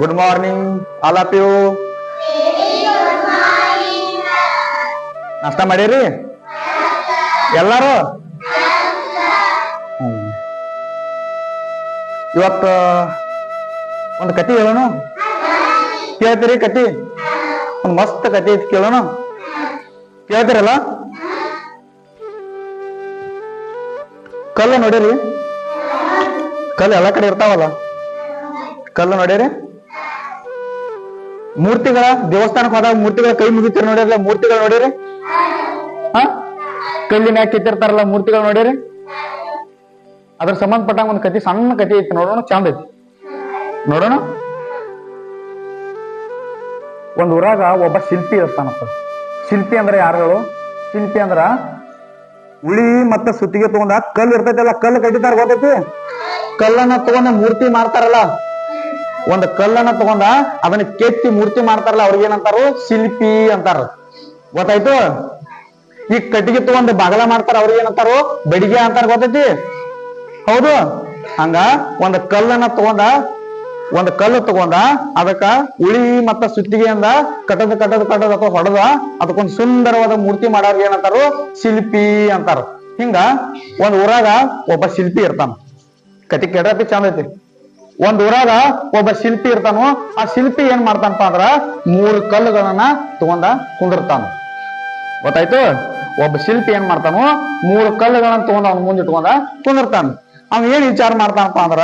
Good morning all of you ನಾಷ್ಟ ಮಾಡೀರಿ ಎಲ್ಲಾರು. ಇವತ್ತ ಒಂದು ಕತಿ ಹೇಳೋಣ. ಕೇಳ್ತೀರಿ ಕತಿ? ಒಂದು ಮಸ್ತ್ ಕತಿ ಕೇಳೋಣ. ಕೇಳ್ತೀರಲ್ಲ? ಕಲ್ಲು ನೋಡಿರಿ? ಕಲ್ಲು ಎಲ್ಲ ಕಡೆ ಇರ್ತಾವಲ್ಲ? ಕಲ್ಲು ನೋಡಿರಿ? ಮೂರ್ತಿಗಳ ದೇವಸ್ಥಾನಕ್ಕೆ ಹೋದಾಗ ಮೂರ್ತಿಗಳ ಕೈ ಮುಗಿತೀರಿ ನೋಡಿರಲ್ಲ, ಮೂರ್ತಿಗಳು ನೋಡಿರಿ? ಕಲ್ಲಿನ ಕಲ್ಲಿನ್ಯಾಗ ಕಿತ್ತಿರ್ತಾರಲ್ಲ ಮೂರ್ತಿಗಳು ನೋಡಿರಿ? ಅದ್ರ ಸಂಬಂಧಪಟ್ಟಂಗ ಒಂದು ಕತಿ ಸಣ್ಣ ಕತಿ ಐತಿ ನೋಡೋಣ, ಚಂದ ಐತಿ. ನೋಡೋಣ. ಒಂದ್ ಊರಾಗ ಒಬ್ಬ ಶಿಲ್ಪಿ ಇರ್ತಾನಪ್ಪ. ಶಿಲ್ಪಿ ಅಂದ್ರೆ ಯಾರುಗಳು? ಶಿಲ್ಪಿ ಅಂದ್ರ ಉಳಿ ಮತ್ತೆ ಸುತ್ತಿಗೆ ತಗೊಂಡ ಕಲ್ಲು ಇರ್ತೈತಲ್ಲ, ಕಲ್ಲು ಕಟ್ಟಿದಾರ ಗೊತ್ತೈತಿ? ಕಲ್ಲನ್ನ ತಗೊಂಡ ಮೂರ್ತಿ ಮಾಡ್ತಾರಲ್ಲ ಒಂದ್ ಕಲ್ಲನ್ನ ತಗೊಂಡ ಅದನ್ನ ಕೆತ್ತಿ ಮೂರ್ತಿ ಮಾಡ್ತಾರಲ್ಲ, ಅವ್ರಿಗೆ ಏನಂತಾರು? ಶಿಲ್ಪಿ ಅಂತಾರ. ಗೊತ್ತಾಯ್ತು? ಈ ಕಟ್ಟಿಗೆ ತಗೊಂಡ್ ಬಾಗಲ ಮಾಡ್ತಾರ, ಅವ್ರಿಗೆ ಏನಂತಾರು? ಬಡಿಗೆ ಅಂತಾರ, ಗೊತ್ತೈತಿ? ಹೌದು. ಹಂಗ ಒಂದ್ ಕಲ್ಲನ್ನ ತಗೊಂಡ, ಒಂದ್ ಕಲ್ಲು ತಗೊಂಡ, ಅದಕ್ಕ ಉಳಿ ಮತ್ತ ಸುತ್ತಿಗೆಯಿಂದ ಕಟ್ಟದ ಕಟ್ಟದ ಕಟ್ಟದ ಅಥವಾ ಹೊಡೆದ, ಅದಕ್ಕೊಂದ್ ಸುಂದರವಾದ ಮೂರ್ತಿ ಮಾಡೋರ್ಗೆ ಏನಂತಾರು? ಶಿಲ್ಪಿ ಅಂತಾರ. ಹಿಂಗ ಒಂದ್ ಊರಾಗ ಒಬ್ಬ ಶಿಲ್ಪಿ ಇರ್ತಾನ. ಕಟ್ಟಿಗೆ ಕೆಡತಿ ಚಂದ ಐತಿ. ಒಂದ್ ಊರಾಗ ಒಬ್ಬ ಶಿಲ್ಪಿ ಇರ್ತಾನು. ಆ ಶಿಲ್ಪಿ ಏನ್ ಮಾಡ್ತಾನಪ್ಪ ಅಂದ್ರ ಮೂರು ಕಲ್ಲುಗಳನ್ನ ತಗೊಂಡ ಕುಂದಿರ್ತಾನ ಗೊತ್ತಾಯ್ತು? ಒಬ್ಬ ಶಿಲ್ಪಿ ಏನ್ ಮಾಡ್ತಾನು ಮೂರು ಕಲ್ಲುಗಳನ್ನ ತಗೊಂಡ ಅವ್ನ ಮುಂದೆ ಇಟ್ಕೊಂಡ ಕುಂದಿರ್ತಾನ ಅವ್ನ ಏನ್ ವಿಚಾರ ಮಾಡ್ತಾನಪ್ಪ ಅಂದ್ರ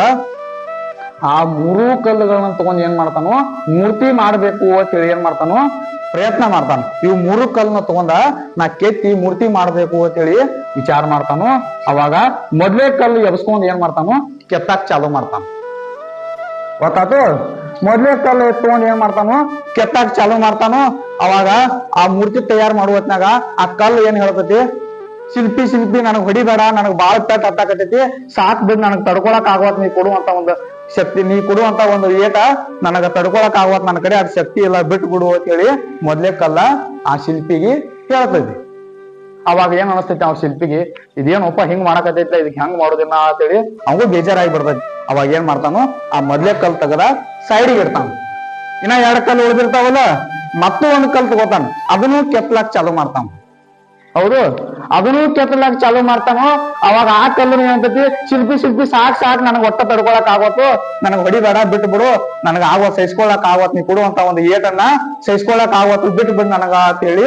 ಆ ಮೂರು ಕಲ್ಲುಗಳನ್ನ ತಗೊಂಡ್ ಏನ್ ಮಾಡ್ತಾನು ಮೂರ್ತಿ ಮಾಡ್ಬೇಕು ಅಂತೇಳಿ ಏನ್ ಮಾಡ್ತಾನು ಪ್ರಯತ್ನ ಮಾಡ್ತಾನ. ಇವು ಮೂರು ಕಲ್ಲನ್ನ ತಗೊಂಡ ನಾ ಕೆತ್ತಿ ಮೂರ್ತಿ ಮಾಡ್ಬೇಕು ಅಂತೇಳಿ ವಿಚಾರ ಮಾಡ್ತಾನು. ಅವಾಗ ಮೊದ್ಲೇ ಕಲ್ಲು ಎಬ್ಸ್ಕೊಂಡ್ ಏನ್ ಮಾಡ್ತಾನು ಕೆತ್ತಾಕ್ ಚಾಲು ಮಾಡ್ತಾನ. ಗೊತ್ತಾತು? ಮೊದ್ಲೇ ಕಲ್ಲ ಎತ್ಕೊಂಡ್ ಏನ್ ಮಾಡ್ತಾನು, ಕೆತ್ತಾಕ್ ಚಾಲು ಮಾಡ್ತಾನು, ಅವಾಗ ಆ ಮೂರ್ತಿ ತಯಾರ್ ಮಾಡುವ ಹೊತ್ನ್ಯಾಗ ಆ ಕಲ್ಲು ಏನ್ ಹೇಳ್ತತಿ ಶಿಲ್ಪಿ ಶಿಲ್ಪಿ ನನಗ್ ಹೊಡಿಬೇಡ, ನನಗ್ ಬಾಳ ಪೆಟ್ ಹತ್ತಾಕತೈತಿ ಸಾಕ್ ಬಿಡ್, ನನಗ್ ತಡ್ಕೊಳಕ್ ಆಗವತ್ ನೀ ಕೊಡುವಂತ ಒಂದು ಶಕ್ತಿ, ನೀ ಕೊಡುವಂತ ಒಂದು ಏಟ ನನಗ ತಡ್ಕೊಳಕ್ ಆಗವತ್ ನನ್ನ ಕಡೆ, ಅದ್ ಶಕ್ತಿ ಇಲ್ಲ ಬಿಟ್ಟು ಬಿಡು ಅಂತ ಹೇಳಿ ಮೊದ್ಲೇ ಕಲ್ಲ ಆ ಶಿಲ್ಪಿಗೆ ಹೇಳ್ತೈತಿ ಅವಾಗ ಏನ್ ಅನಸ್ತೈತಿ ಅವ್ರ ಶಿಲ್ಪಿಗೆ ಇದೇನಪ್ಪ ಹಿಂಗ್ ಮಾಡಕತೈತಿ ಇದಕ್ ಹೆಂಗ್ ಮಾಡೋದಿಲ್ಲ ಅಂತೇಳಿ ಅವಂಗೂ ಬೇಜಾರಾಗಿ ಬಿಡ್ತೈತಿ ಅವಾಗ ಏನ್ ಮಾಡ್ತಾನು, ಆ ಮೊದ್ಲೇ ಕಲ್ ತಗದ ಸೈಡಿಗೆ ಇಡ್ತಾನ. ಇನ್ನ ಎರಡ್ ಕಲ್ ಉಳಿದಿರ್ತಾವಲ್ಲ, ಮತ್ತೂ ಒಂದ್ ಕಲ್ ತಗೋತಾನ. ಅದನ್ನು ಕೆತ್ತಲಾಕ್ ಚಾಲು ಮಾಡ್ತಾನ. ಹೌದು. ಅದನ್ನು ಕೆತ್ತಲಾಕ್ ಚಾಲು ಮಾಡ್ತಾನೋ. ಅವಾಗ ಆ ಕಲ್ಲು ಏನಂತೈತಿ? ಶಿಲ್ಪಿ ಶಿಲ್ಪಿ, ಸಾಕ್ ಸಾಕ್ ನನಗೆ ಒಟ್ಟ ತಡ್ಕೊಳಕ್ ಆಗೋತು. ನನಗ್ ಹೊಡಿಬೇಡ ಬಿಟ್ಟು ಬಿಡು ನನಗ ಆಗೋ ಸಹಿಸ್ಕೊಳಕ್ ಆಗೋತ್, ನೀ ಕೊಡುವಂತ ಒಂದು ಏಟನ್ನ ಸಹಿಸ್ಕೊಳಕ್ ಆಗೋತು ಬಿಟ್ಟು ಬಿಡು ನನಗ ಅಂತೇಳಿ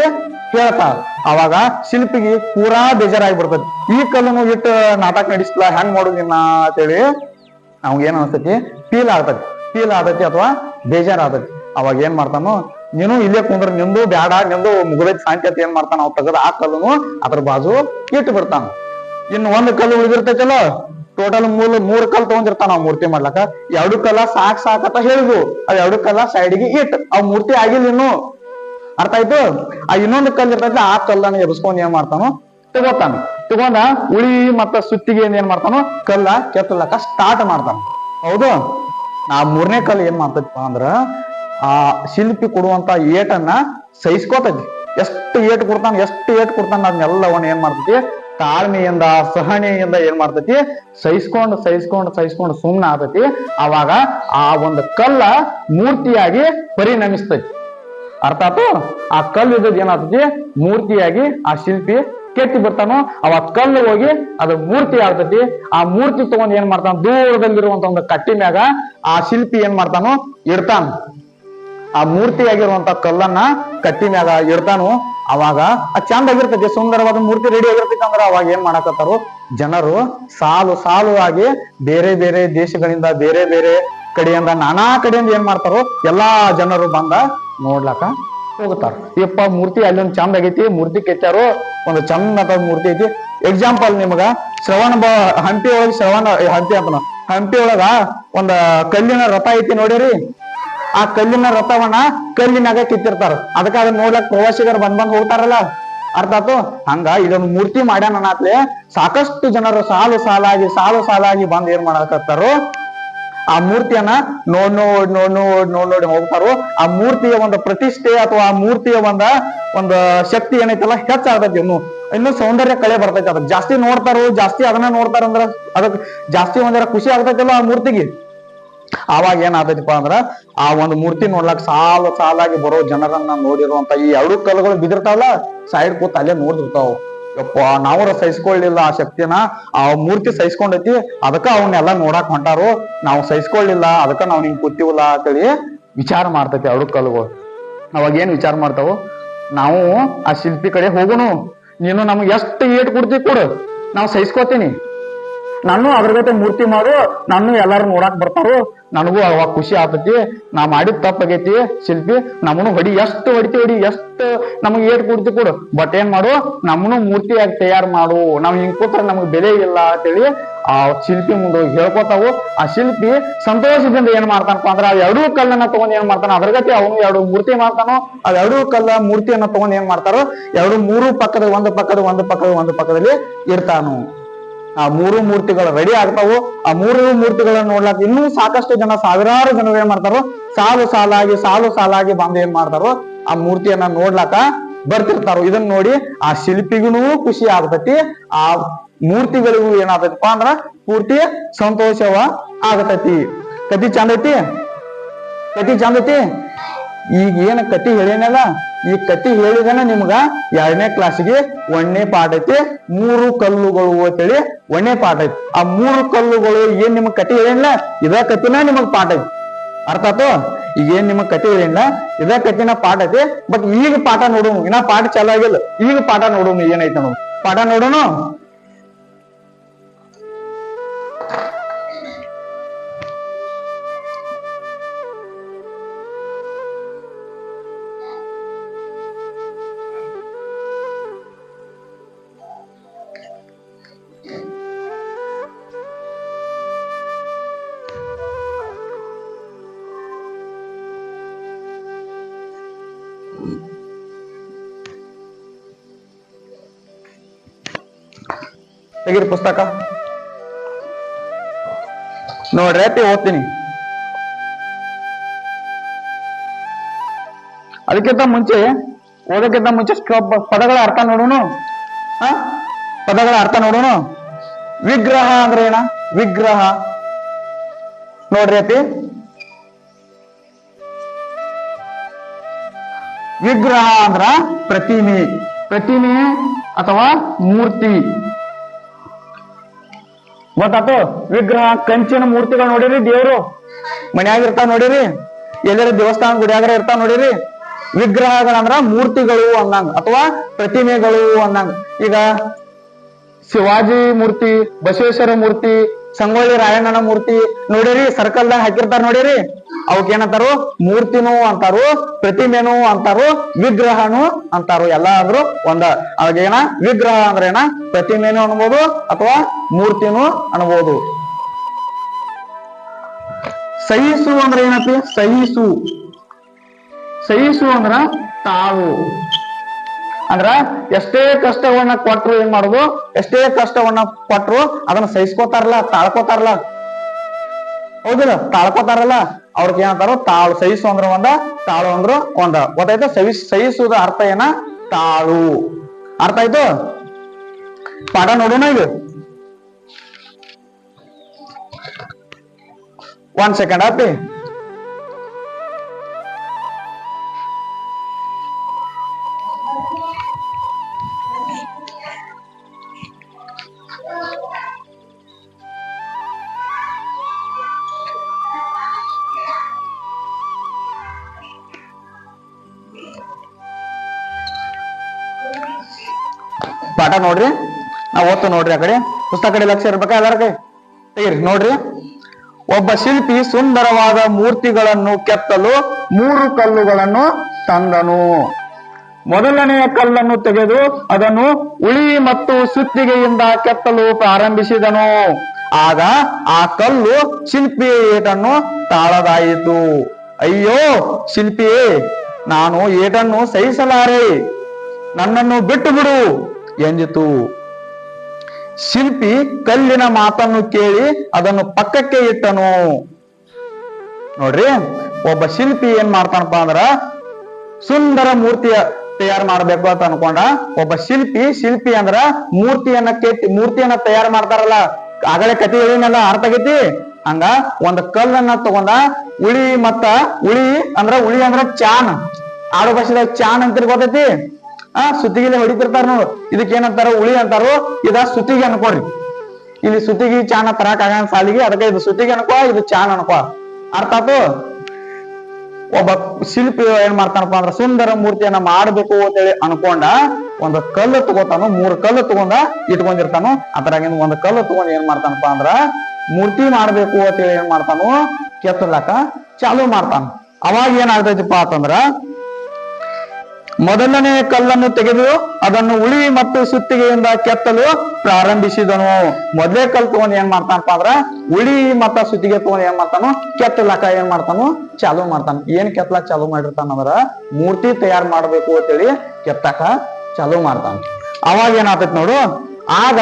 ಹೇಳ್ತಾರ ಅವಾಗ ಶಿಲ್ಪಿಗೆ ಪೂರಾ ಬೇಜಾರಾಗಿ ಬಿಡ್ತೈತಿ ಈ ಕಲ್ಲನ್ನು ಇಟ್ಟು ನಾಟಕ ನಡೆಸ್ಲ, ಹೆಂಗ್ ಮಾಡೋದಿನ್ನ ಅಂತೇಳಿ ಅವಾಗ ಏನ್ ಅನ್ಸ್ತೈತಿ ಫೀಲ್ ಆಗ್ತೈತಿ. ಫೀಲ್ ಆಗ್ತೈತಿ ಅಥವಾ ಬೇಜಾರ್ ಅವಾಗ ಏನ್ ಮಾಡ್ತಾನು ನೀನು ಇಲ್ಲೇ ಕುಂದ್ರ ನಿಂದು ಬ್ಯಾಡ, ನಿಂದು ಮುಗದೈತಿ ಅಂತ ಏನ್ ಮಾಡ್ತಾನ ಅವ್ ತೆಗದ ಆ ಕಲ್ಲುನು ಅದ್ರ ಬಾಜು ಇಟ್ಟು ಬಿಡ್ತಾನ. ಇನ್ನು ಒಂದ್ ಕಲ್ಲು ಉಳಿದಿರ್ತೈತಲ್ಲ ಟೋಟಲ್ ಮೂಲ ಮೂರ್ ಕಲ್ ತಗೊಂಡಿರ್ತಾನ ಆ ಮೂರ್ತಿ ಮಾಡ್ಲಕ್ಕ. ಎರಡು ಕಲ್ಲ ಸಾಕ್ ಸಾಕ್ ಅಂತ ಹೇಳಿದ್ವು. ಅವ್ ಎರಡು ಕಲ್ಲ ಸೈಡ್ಗೆ ಇಟ್, ಅವ್ ಮೂರ್ತಿ ಆಗಿಲ್ಲ ಇನ್ನು. ಅರ್ಥ ಆಯ್ತು? ಆ ಇನ್ನೊಂದು ಕಲ್ಲು ಇರ್ತೈತಿ ಆ ಕಲ್ಲನ್ನ ಎಬ್ಸ್ಕೊಂಡ್ ಏನ್ ಮಾಡ್ತಾನು ತಗೋತಾನ. ತಗೊಂಡ ಉಳಿ ಮತ್ತ ಸುತ್ತಿಗೆ ಏನ್ ಮಾಡ್ತಾನು ಕಲ್ಲ ಕೆತ್ತಲಕ್ಕ ಸ್ಟಾರ್ಟ್ ಮಾಡ್ತಾನ. ಹೌದು? ಆ ಮೂರನೇ ಕಲ್ಲು ಏನ್ ಮಾಡ್ತೈತಪ್ಪ ಅಂದ್ರ ಆ ಶಿಲ್ಪಿ ಕೊಡುವಂತ ಏಟನ್ನ ಸಹಿಸ್ಕೋತೈತಿ. ಎಷ್ಟು ಏಟ್ ಕೊಡ್ತಾನ, ಎಷ್ಟು ಏಟ್ ಕೊಡ್ತಾನ ಅದನ್ನೆಲ್ಲವನ್ನ ಏನ್ ಮಾಡ್ತೈತಿ? ತಾಳ್ಮೆಯಿಂದ, ಸಹನೆಯಿಂದ ಏನ್ ಮಾಡ್ತೈತಿ? ಸಹಿಸ್ಕೊಂಡು ಸಹಿಸ್ಕೊಂಡು ಸಹಿಸ್ಕೊಂಡು ಸುಮ್ನ ಆಗತಿ ಅವಾಗ ಆ ಒಂದು ಕಲ್ಲ ಮೂರ್ತಿಯಾಗಿ ಪರಿಣಮಿಸ್ತೈತಿ. ಆತು ಆ ಕಲ್ಲು ಇದ್ದದ್ ಏನಾಗ್ತೈತಿ? ಮೂರ್ತಿಯಾಗಿ ಆ ಶಿಲ್ಪಿ ಕೆತ್ತಿ ಬಿಡ್ತಾನೋ ಅವ ಕಲ್ಲು ಹೋಗಿ ಅದು ಮೂರ್ತಿ ಆಗ್ತೈತಿ ಆ ಮೂರ್ತಿ ತಗೊಂಡ್ ಏನ್ ಮಾಡ್ತಾನ? ದೂರದಲ್ಲಿರುವಂತ ಒಂದು ಕಟ್ಟಿ ಮ್ಯಾಗ ಆ ಶಿಲ್ಪಿ ಏನ್ ಮಾಡ್ತಾನೋ, ಇಡ್ತಾನ. ಆ ಮೂರ್ತಿಯಾಗಿರುವಂತ ಕಲ್ಲನ್ನ ಕಟ್ಟಿ ಮ್ಯಾಗ ಇಡ್ತಾನು. ಅವಾಗ ಆ ಚಂದ ಆಗಿರ್ತೈತಿ ಸುಂದರವಾದ ಮೂರ್ತಿ ರೆಡಿ ಆಗಿರ್ತೈತಿ ಅಂದ್ರ ಅವಾಗ ಏನ್ ಮಾಡಕತ್ತಾರು ಜನರು ಸಾಲು ಸಾಲು ಆಗಿ ಬೇರೆ ಬೇರೆ ದೇಶಗಳಿಂದ ಬೇರೆ ಬೇರೆ ಕಡೆಯಿಂದ ನಾನಾ ಕಡೆಯಿಂದ ಏನ್ ಮಾಡ್ತಾರೋ ಎಲ್ಲಾ ಜನರು ಬಂದ ನೋಡ್ಲಾಕ ಹೋಗ್ತಾರ ಯಪ್ಪ ಮೂರ್ತಿ ಅಲ್ಲೊಂದು ಚಂದ ಆಗೈತಿ, ಮೂರ್ತಿ ಕೆತ್ತಾರು ಒಂದು ಚಂದ ಮೂರ್ತಿ ಐತಿ. ಎಕ್ಸಾಂಪಲ್ ನಿಮಗ, ಶ್ರವಣ ಬ ಹಂಪಿ ಒಳಗ ಶ್ರವಣ ಹಂಪಿ ಅಂತನ ಹಂಪಿ ಒಳಗ ಒಂದ ಕಲ್ಲಿನ ರಥ ಐತಿ ನೋಡಿರಿ ಆ ಕಲ್ಲಿನ ರಥವನ್ನ ಕಲ್ಲಿನಾಗ ಕಿತ್ತಿರ್ತಾರ. ಅದಕ್ಕ ಅದನ್ನ ನೋಡ್ಲಕ್ ಪ್ರವಾಸಿಗರು ಬಂದ್ ಬಂದ್ ಹೋಗ್ತಾರಲ್ಲ. ಅರ್ಥ ಆತು ಹಂಗ ಇದೊಂದು ಮೂರ್ತಿ ಮಾಡ್ಯಾನ ಸಾಕಷ್ಟು ಜನರು ಸಾಲು ಸಾಲಾಗಿ ಸಾಲು ಸಾಲಾಗಿ ಬಂದ್ ಏನ್ ಮಾಡಕತ್ತಾರು, ಆ ಮೂರ್ತಿಯನ್ನ ನೋಡ್ ನೋಡ್ ನೋಡ್ ನೋಡ್ ನೋಡ್ ನೋಡಿ ಹೋಗ್ತಾರೋ, ಆ ಮೂರ್ತಿಯ ಒಂದು ಪ್ರತಿಷ್ಠೆ ಅಥವಾ ಆ ಮೂರ್ತಿಯ ಒಂದ ಒಂದ ಶಕ್ತಿ ಏನೈತಲ್ಲ, ಹೆಚ್ಚಾಗ್ತೈತಿ ಇನ್ನು. ಇನ್ನು ಸೌಂದರ್ಯ ಕಳೆ ಬರ್ತೈತಿ ಅದಕ್ಕೆ. ಜಾಸ್ತಿ ನೋಡ್ತಾರೋ, ಜಾಸ್ತಿ ಅದನ್ನ ನೋಡ್ತಾರಂದ್ರ ಅದಕ್ ಜಾಸ್ತಿ ಒಂದರ ಖುಷಿ ಆಗ್ತೈತಲ್ಲ ಆ ಮೂರ್ತಿಗೆ. ಆವಾಗ ಏನಾಗ್ತೈತಿಪ್ಪ ಅಂದ್ರ ಆ ಒಂದು ಮೂರ್ತಿ ನೋಡ್ಲಾಕ್ ಸಾಲು ಸಾಲಾಗಿ ಬರೋ ಜನರನ್ನ ನೋಡಿರುವಂತ ಈ ಎರಡು ಕಲ್ಲುಗಳು ಬಿದಿರ್ತಾವಲ್ಲ ಸೈಡ್ ಕೂತ್ ಅಲ್ಲೇ ನೋಡಿರ್ತಾವ ಯಪ್ಪ ನಾವ್ರ ಸಹಿಸ್ಕೊಳ್ಳಿಲ್ಲ ಆ ಶಕ್ತಿನ, ಆ ಮೂರ್ತಿ ಸಹಿಸ್ಕೊಂಡೈತಿ, ಅದಕ್ಕ ಅವನ್ನೆಲ್ಲ ನೋಡಾಕ್ ಹೊಂಟಾರು. ನಾವು ಸಹಿಸ್ಕೊಳ್ಳಿಲ್ಲ, ಅದಕ್ಕ ನಾವ್ ಹಿಂಗ್ ಕೂತಿವಲ್ಲ ಅಂತೇಳಿ ವಿಚಾರ ಮಾಡ್ತೈತಿ ಎರಡು ಕಲ್ಲುಗಳು. ಅವಾಗ ಏನ್ ವಿಚಾರ ಮಾಡ್ತಾವು? ನಾವು ಆ ಶಿಲ್ಪಿ ಕಡೆ ಹೋಗುನು ನೀನು ನಮ್ಗೆ ಎಷ್ಟು ಏಟ್ ಕೊಡ್ತಿ ಕೊಡು. ನಾವು ಸಹಿಸ್ಕೋತೀನಿ. ನಾನು ಅದ್ರ ಜೊತೆ ಮೂರ್ತಿ ಮಾಡು, ನಾನು ಎಲ್ಲಾರು ನೋಡಾಕ್ ಬರ್ತಾರು, ನನಗೂ ಅವಾಗ ಖುಷಿ ಆಗ್ತತಿ. ನಾ ಮಾಡಿದ ತಪ್ಪಾಗೈತಿ, ಶಿಲ್ಪಿ ನಮ್ಮನು ಹೊಡಿ, ಎಷ್ಟು ಹೊಡಿತಿ ಹೊಡಿ, ಎಷ್ಟು ನಮಗೆ ಏಟ್ ಕೊಡ್ತಿ ಕೊಡು. ಬಟ್ ಏನ್ ಮಾಡು ನಮ್ಮನು ಮೂರ್ತಿಯಾಗಿ ತಯಾರು ಮಾಡು. ನಾವ್ ಹಿಂಗ್ ಕೂತ್ರ ನಮಗ್ ಬೆಲೆ ಇಲ್ಲ ಅಂತೇಳಿ ಆ ಶಿಲ್ಪಿ ಮುಂದೆ ಹೇಳ್ಕೊತಾವು. ಆ ಶಿಲ್ಪಿ ಸಂತೋಷದಿಂದ ಏನ್ ಮಾಡ್ತಾನಪ್ಪ ಅಂದ್ರ ಎರಡೂ ಕಲ್ಲನ್ನ ತಗೊಂಡ್ ಏನ್ ಮಾಡ್ತಾನ, ಅದ್ರ ಗತಿ ಅವನು ಎರಡು ಮೂರ್ತಿ ಮಾಡ್ತಾನೋ ಆ ಎರಡೂ ಕಲ್ಲ ಮೂರ್ತಿಯನ್ನ ತಗೊಂಡ್ ಏನ್ ಮಾಡ್ತಾರೋ, ಎರಡು ಮೂರು ಪಕ್ಕದ, ಒಂದು ಪಕ್ಕದ ಒಂದು ಪಕ್ಕದ, ಒಂದು ಪಕ್ಕದಲ್ಲಿ ಇರ್ತಾನು ಆ ಮೂರು ಮೂರ್ತಿಗಳು ರೆಡಿ ಆಗ್ತಾವು. ಆ ಮೂರು ಮೂರ್ತಿಗಳನ್ನ ನೋಡ್ಲಾಕ ಇನ್ನೂ ಸಾಕಷ್ಟು ಜನ, ಸಾವಿರಾರು ಜನರು ಏನ್ ಮಾಡ್ತಾರೋ, ಸಾಲು ಸಾಲಾಗಿ ಸಾಲು ಸಾಲಾಗಿ ಬಂದು ಏನ್ ಮಾಡ್ತಾರೋ, ಆ ಮೂರ್ತಿಯನ್ನ ನೋಡ್ಲಾಕ ಬರ್ತಿರ್ತಾರೋ. ಇದನ್ನ ನೋಡಿ ಆ ಶಿಲ್ಪಿಗೂ ಖುಷಿ ಆಗ್ತತಿ. ಆ ಮೂರ್ತಿಗಳಿಗೂ ಏನಾಗತ್ತಪ್ಪ ಅಂದ್ರ ಪೂರ್ತಿ ಸಂತೋಷವ ಆಗತೈತಿ. ಕತಿ ಚಂದ ಐತಿ ಕತಿ ಚಂದ ಐತಿ ಈಗ ಏನ್ ಕತಿ ಹೇಳೇನಲ್ಲ ಈ ಕತಿ ಹೇಳಿದನ ನಿಮ್ಗ ಎರಡನೇ ಕ್ಲಾಸ್ಗೆ ಒಂದನೇ ಪಾಠ ಐತಿ, ಮೂರು ಕಲ್ಲುಗಳು ಅಂತೇಳಿ ಒಂದನೇ ಪಾಠ ಐತಿ. ಆ ಮೂರು ಕಲ್ಲುಗಳು ಏನ್ ನಿಮ್ಗ್ ಕತಿ ಹೇಳಿಲ್ಲ ಇದ ಕತಿನ ನಿಮಗ್ ಪಾಠ ಐತಿ. ಅರ್ಥ ಆತು ಈಗ ಏನ್ ನಿಮಗ್ ಕತಿ ಹೇಳಿಲ್ಲ ಇದ ಕತಿನ ಪಾಠ ಐತಿ ಬಟ್ ಈಗ ಪಾಠ ನೋಡೋಣ ಇನ್ನ ಪಾಠ ಚಾಲು ಆಗಿಲ್ಲ. ಈಗ ಪಾಠ ನೋಡೋಣ ಏನೈತೆ ನೋಡು? ಪಾಠ ನೋಡೋಣ ತೆಗೀರಿ ಪುಸ್ತಕ. ನೋಡ್ರಿ ಅಪ್ಪಿ ಓದ್ತೀನಿ. ಅದಕ್ಕಿಂತ ಮುಂಚೆ, ಓದಕ್ಕಿಂತ ಮುಂಚೆ ಪದಗಳ ಅರ್ಥ ನೋಡೋಣ ಹ? ಪದಗಳ ಅರ್ಥ ನೋಡೋಣ ವಿಗ್ರಹ ಅಂದ್ರೆ ಏನ? ವಿಗ್ರಹ. ನೋಡ್ರಿ ಅಪ್ಪಿ ವಿಗ್ರಹ ಅಂದ್ರ ಪ್ರತಿಮೆ. ಪ್ರತಿಮೆ ಅಥವಾ ಮೂರ್ತಿ. ಗೊತ್ತಾತು? ವಿಗ್ರಹ, ಕಂಚಿನ ಮೂರ್ತಿಗಳು ನೋಡಿರಿ ದೇವರು. ಮನ್ಯಾಗ ಇರ್ತಾವ ನೋಡಿರಿ? ಎಲ್ಲರ ದೇವಸ್ಥಾನ ಗುಡಿಯಾಗ್ರ ಇರ್ತಾವ ನೋಡಿರಿ? ವಿಗ್ರಹಗಳಂದ್ರ ಮೂರ್ತಿಗಳು ಅನ್ನಂಗ, ಅಥವಾ ಪ್ರತಿಮೆಗಳು ಅನ್ನಂಗ. ಈಗ ಶಿವಾಜಿ ಮೂರ್ತಿ, ಬಸವೇಶ್ವರ ಮೂರ್ತಿ ಸಂಗೊಳ್ಳಿ ರಾಯಣ್ಣನ ಮೂರ್ತಿ ನೋಡಿರಿ ಸರ್ಕಲ್ ದಾಗ ಹಾಕಿರ್ತಾರ ನೋಡಿರಿ. ಅವಕ್ ಏನಂತಾರು? ಮೂರ್ತಿನೂ ಅಂತಾರು, ಪ್ರತಿಮೆನು ಅಂತಾರು, ವಿಗ್ರಹನು ಅಂತಾರು. ಎಲ್ಲಾ ಅಂದ್ರು ಒಂದ ಅವಾಗೇನ ವಿಗ್ರಹ ಅಂದ್ರೆ ಏನ? ಪ್ರತಿಮೆನೂ ಅನ್ಬೋದು ಅಥವಾ ಮೂರ್ತಿನೂ ಅನ್ಬೋದು. ಸಹಿಸು ಅಂದ್ರೆ ಏನಪ್ಪಿ? ಸಹಿಸು. ಸಹಿಸು ಅಂದ್ರ ತಾವು. ಅಂದ್ರ ಎಷ್ಟೇ ಕಷ್ಟವನ್ನ ಕೊಟ್ರು ಏನ್ ಮಾಡುದು? ಎಷ್ಟೇ ಕಷ್ಟವನ್ನ ಕೊಟ್ರು ಅದನ್ನ ಸಹಿಸ್ಕೋತಾರಲ್ಲ, ತಾಳ್ಕೋತಾರಲ್ಲ. ಹೌದಿಲ್ಲ? ತಾಳ್ಕೋತಾರಲ್ಲ. ಅವ್ರಿಗೆ ಏನಂತಾರ ತಾಳು. ಸಹಿಸು ಅಂದ್ರೆ ಒಂದ, ತಾಳು ಅಂದ್ರ ಒಂದ. ಗೊತ್ತಾಯ್ತು? ಸವಿ, ಸಹಿಸುದ ಅರ್ಥ ಏನ? ತಾಳು. ಅರ್ಥ ಆಯ್ತು? ಪಾಠ ನೋಡೋಣ ಇದು. ಒಂದ್ ಸೆಕೆಂಡ್ ಆಪಿ. ಪಾಠ ನೋಡ್ರಿ. ನಾವು ಓದ್ತು ನೋಡ್ರಿ ಆ ಕಡೆ. ಪುಸ್ತಕ ಕಡೆ ಲಕ್ಷ ಇರ್ಬೇಕಾ ಎಲ್ಲರ ಕೈ ತೆಗೀರಿ, ನೋಡ್ರಿ. ಒಬ್ಬ ಶಿಲ್ಪಿ ಸುಂದರವಾದ ಮೂರ್ತಿಗಳನ್ನು ಕೆತ್ತಲು ಮೂರು ಕಲ್ಲುಗಳನ್ನು ತಂದನು. ಮೊದಲನೆಯ ಕಲ್ಲನ್ನು ತೆಗೆದು ಅದನ್ನು ಉಳಿ ಮತ್ತು ಸುತ್ತಿಗೆಯಿಂದ ಕೆತ್ತಲು ಪ್ರಾರಂಭಿಸಿದನು. ಆಗ ಆ ಕಲ್ಲು ಶಿಲ್ಪಿ ಏಟನ್ನು ತಾಳದಾಯಿತು ಅಯ್ಯೋ ಶಿಲ್ಪಿಯೇ, ನಾನು ಏಟನ್ನು ಸಹಿಸಲಾರೆ. ನನ್ನನ್ನು ಬಿಟ್ಟು ಬಿಡು. ಎಂದಿತು? ಶಿಲ್ಪಿ ಕಲ್ಲಿನ ಮಾತನ್ನು ಕೇಳಿ ಅದನ್ನು ಪಕ್ಕಕ್ಕೆ ಇಟ್ಟನು. ನೋಡ್ರಿ, ಒಬ್ಬ ಶಿಲ್ಪಿ ಏನ್ ಮಾಡ್ತಾನಪ್ಪ ಅಂದ್ರ ಸುಂದರ ಮೂರ್ತಿಯ ತಯಾರು ಮಾಡ್ಬೇಕು ಅಂತ ಅನ್ಕೊಂಡ. ಒಬ್ಬ ಶಿಲ್ಪಿ ಶಿಲ್ಪಿ ಅಂದ್ರ ಮೂರ್ತಿಯನ್ನ ಕೆತ್ತಿ, ಮೂರ್ತಿಯನ್ನ ತಯಾರು ಮಾಡ್ತಾರಲ್ಲ, ಆಗಲೇ ಕತಿ ಹೇಳಿನಲ್ಲ ಅರ್ಥ ಆಗೈತಿ? ಹಂಗ ಒಂದ್ ಕಲ್ಲನ್ನ ತಗೊಂಡ ಉಳಿ ಮತ್ತ ಉಳಿ ಅಂದ್ರ ಉಳಿ ಅಂದ್ರ ಚಾನ್. ಆಡು ಭಾಷೆದಾಗ ಚಾನ್ ಅಂತ ಗೊತ್ತೈತಿ ಆ ಸುತ್ತಿಗೆಲೆ ಹೊಡಿತಿರ್ತಾರ ನೋಡು. ಇದಕ್ಕೆ ಏನಂತಾರ ಉಳಿ ಅಂತಾರೋ, ಇದ ಸುತ್ತಿಗೆ ಅನ್ಕೋರಿ ಇಲ್ಲಿ ಸುತ್ತಿಗೆ ಚಾನ ತರಕ್ ಆಗ ಸಾಲಿಗೆ, ಅದಕ್ಕೆ ಇದು ಸುತ್ತಿಗೆ ಅನ್ಕೋ, ಇದು ಚಾನ್ ಅನ್ಕೋ. ಅರ್ಥ ಆತು ಒಬ್ಬ ಶಿಲ್ಪಿ ಏನ್ ಮಾಡ್ತಾನಪ್ಪ ಅಂದ್ರ ಸುಂದರ ಮೂರ್ತಿಯನ್ನ ಮಾಡ್ಬೇಕು ಅಂತೇಳಿ ಅನ್ಕೊಂಡ, ಒಂದು ಕಲ್ಲು ತಗೋತಾನು, ಮೂರ್ ಕಲ್ಲು ತಗೊಂಡ ಇಟ್ಕೊಂಡಿರ್ತಾನು. ಅದ್ರಾಗಿಂದ ಒಂದ್ ಕಲ್ಲು ತಗೊಂಡ್ ಏನ್ ಮಾಡ್ತಾನಪ್ಪ ಅಂದ್ರ ಮೂರ್ತಿ ಮಾಡ್ಬೇಕು ಅಂತೇಳಿ ಏನ್ ಮಾಡ್ತಾನು, ಕೆತ್ತಲಾಕ ಚಾಲು ಮಾಡ್ತಾನ. ಅವಾಗ ಏನಾಗ್ತೈತಿಪ್ಪ ಅಂತಂದ್ರ ಮೊದಲನೇ ಕಲ್ಲನ್ನು ತೆಗೆದು ಅದನ್ನು ಉಳಿ ಮತ್ತು ಸುತ್ತಿಗೆಯಿಂದ ಕೆತ್ತಲು ಪ್ರಾರಂಭಿಸಿದನು. ಮೊದಲೇ ಕಲ್ಲು ತಗೊಂಡ್ ಏನ್ ಮಾಡ್ತಾನಪ್ಪ ಅಂದ್ರ ಉಳಿ ಮತ್ತ ಸುತ್ತಿಗೆ ತಗೊಂಡ್ ಏನ್ ಮಾಡ್ತಾನು ಕೆತ್ತಲಾಕ ಏನ್ ಮಾಡ್ತಾನು ಚಾಲು ಮಾಡ್ತಾನ. ಏನ್ ಕೆತ್ತಲಕ ಚಾಲು ಮಾಡಿರ್ತಾನ ಅಂದ್ರ ಮೂರ್ತಿ ತಯಾರ್ ಮಾಡ್ಬೇಕು ಅಂತೇಳಿ ಕೆತ್ತಕ ಚಾಲು ಮಾಡ್ತಾನ. ಅವಾಗ ಏನಾಗ್ತೈತಿ ನೋಡು, ಆಗ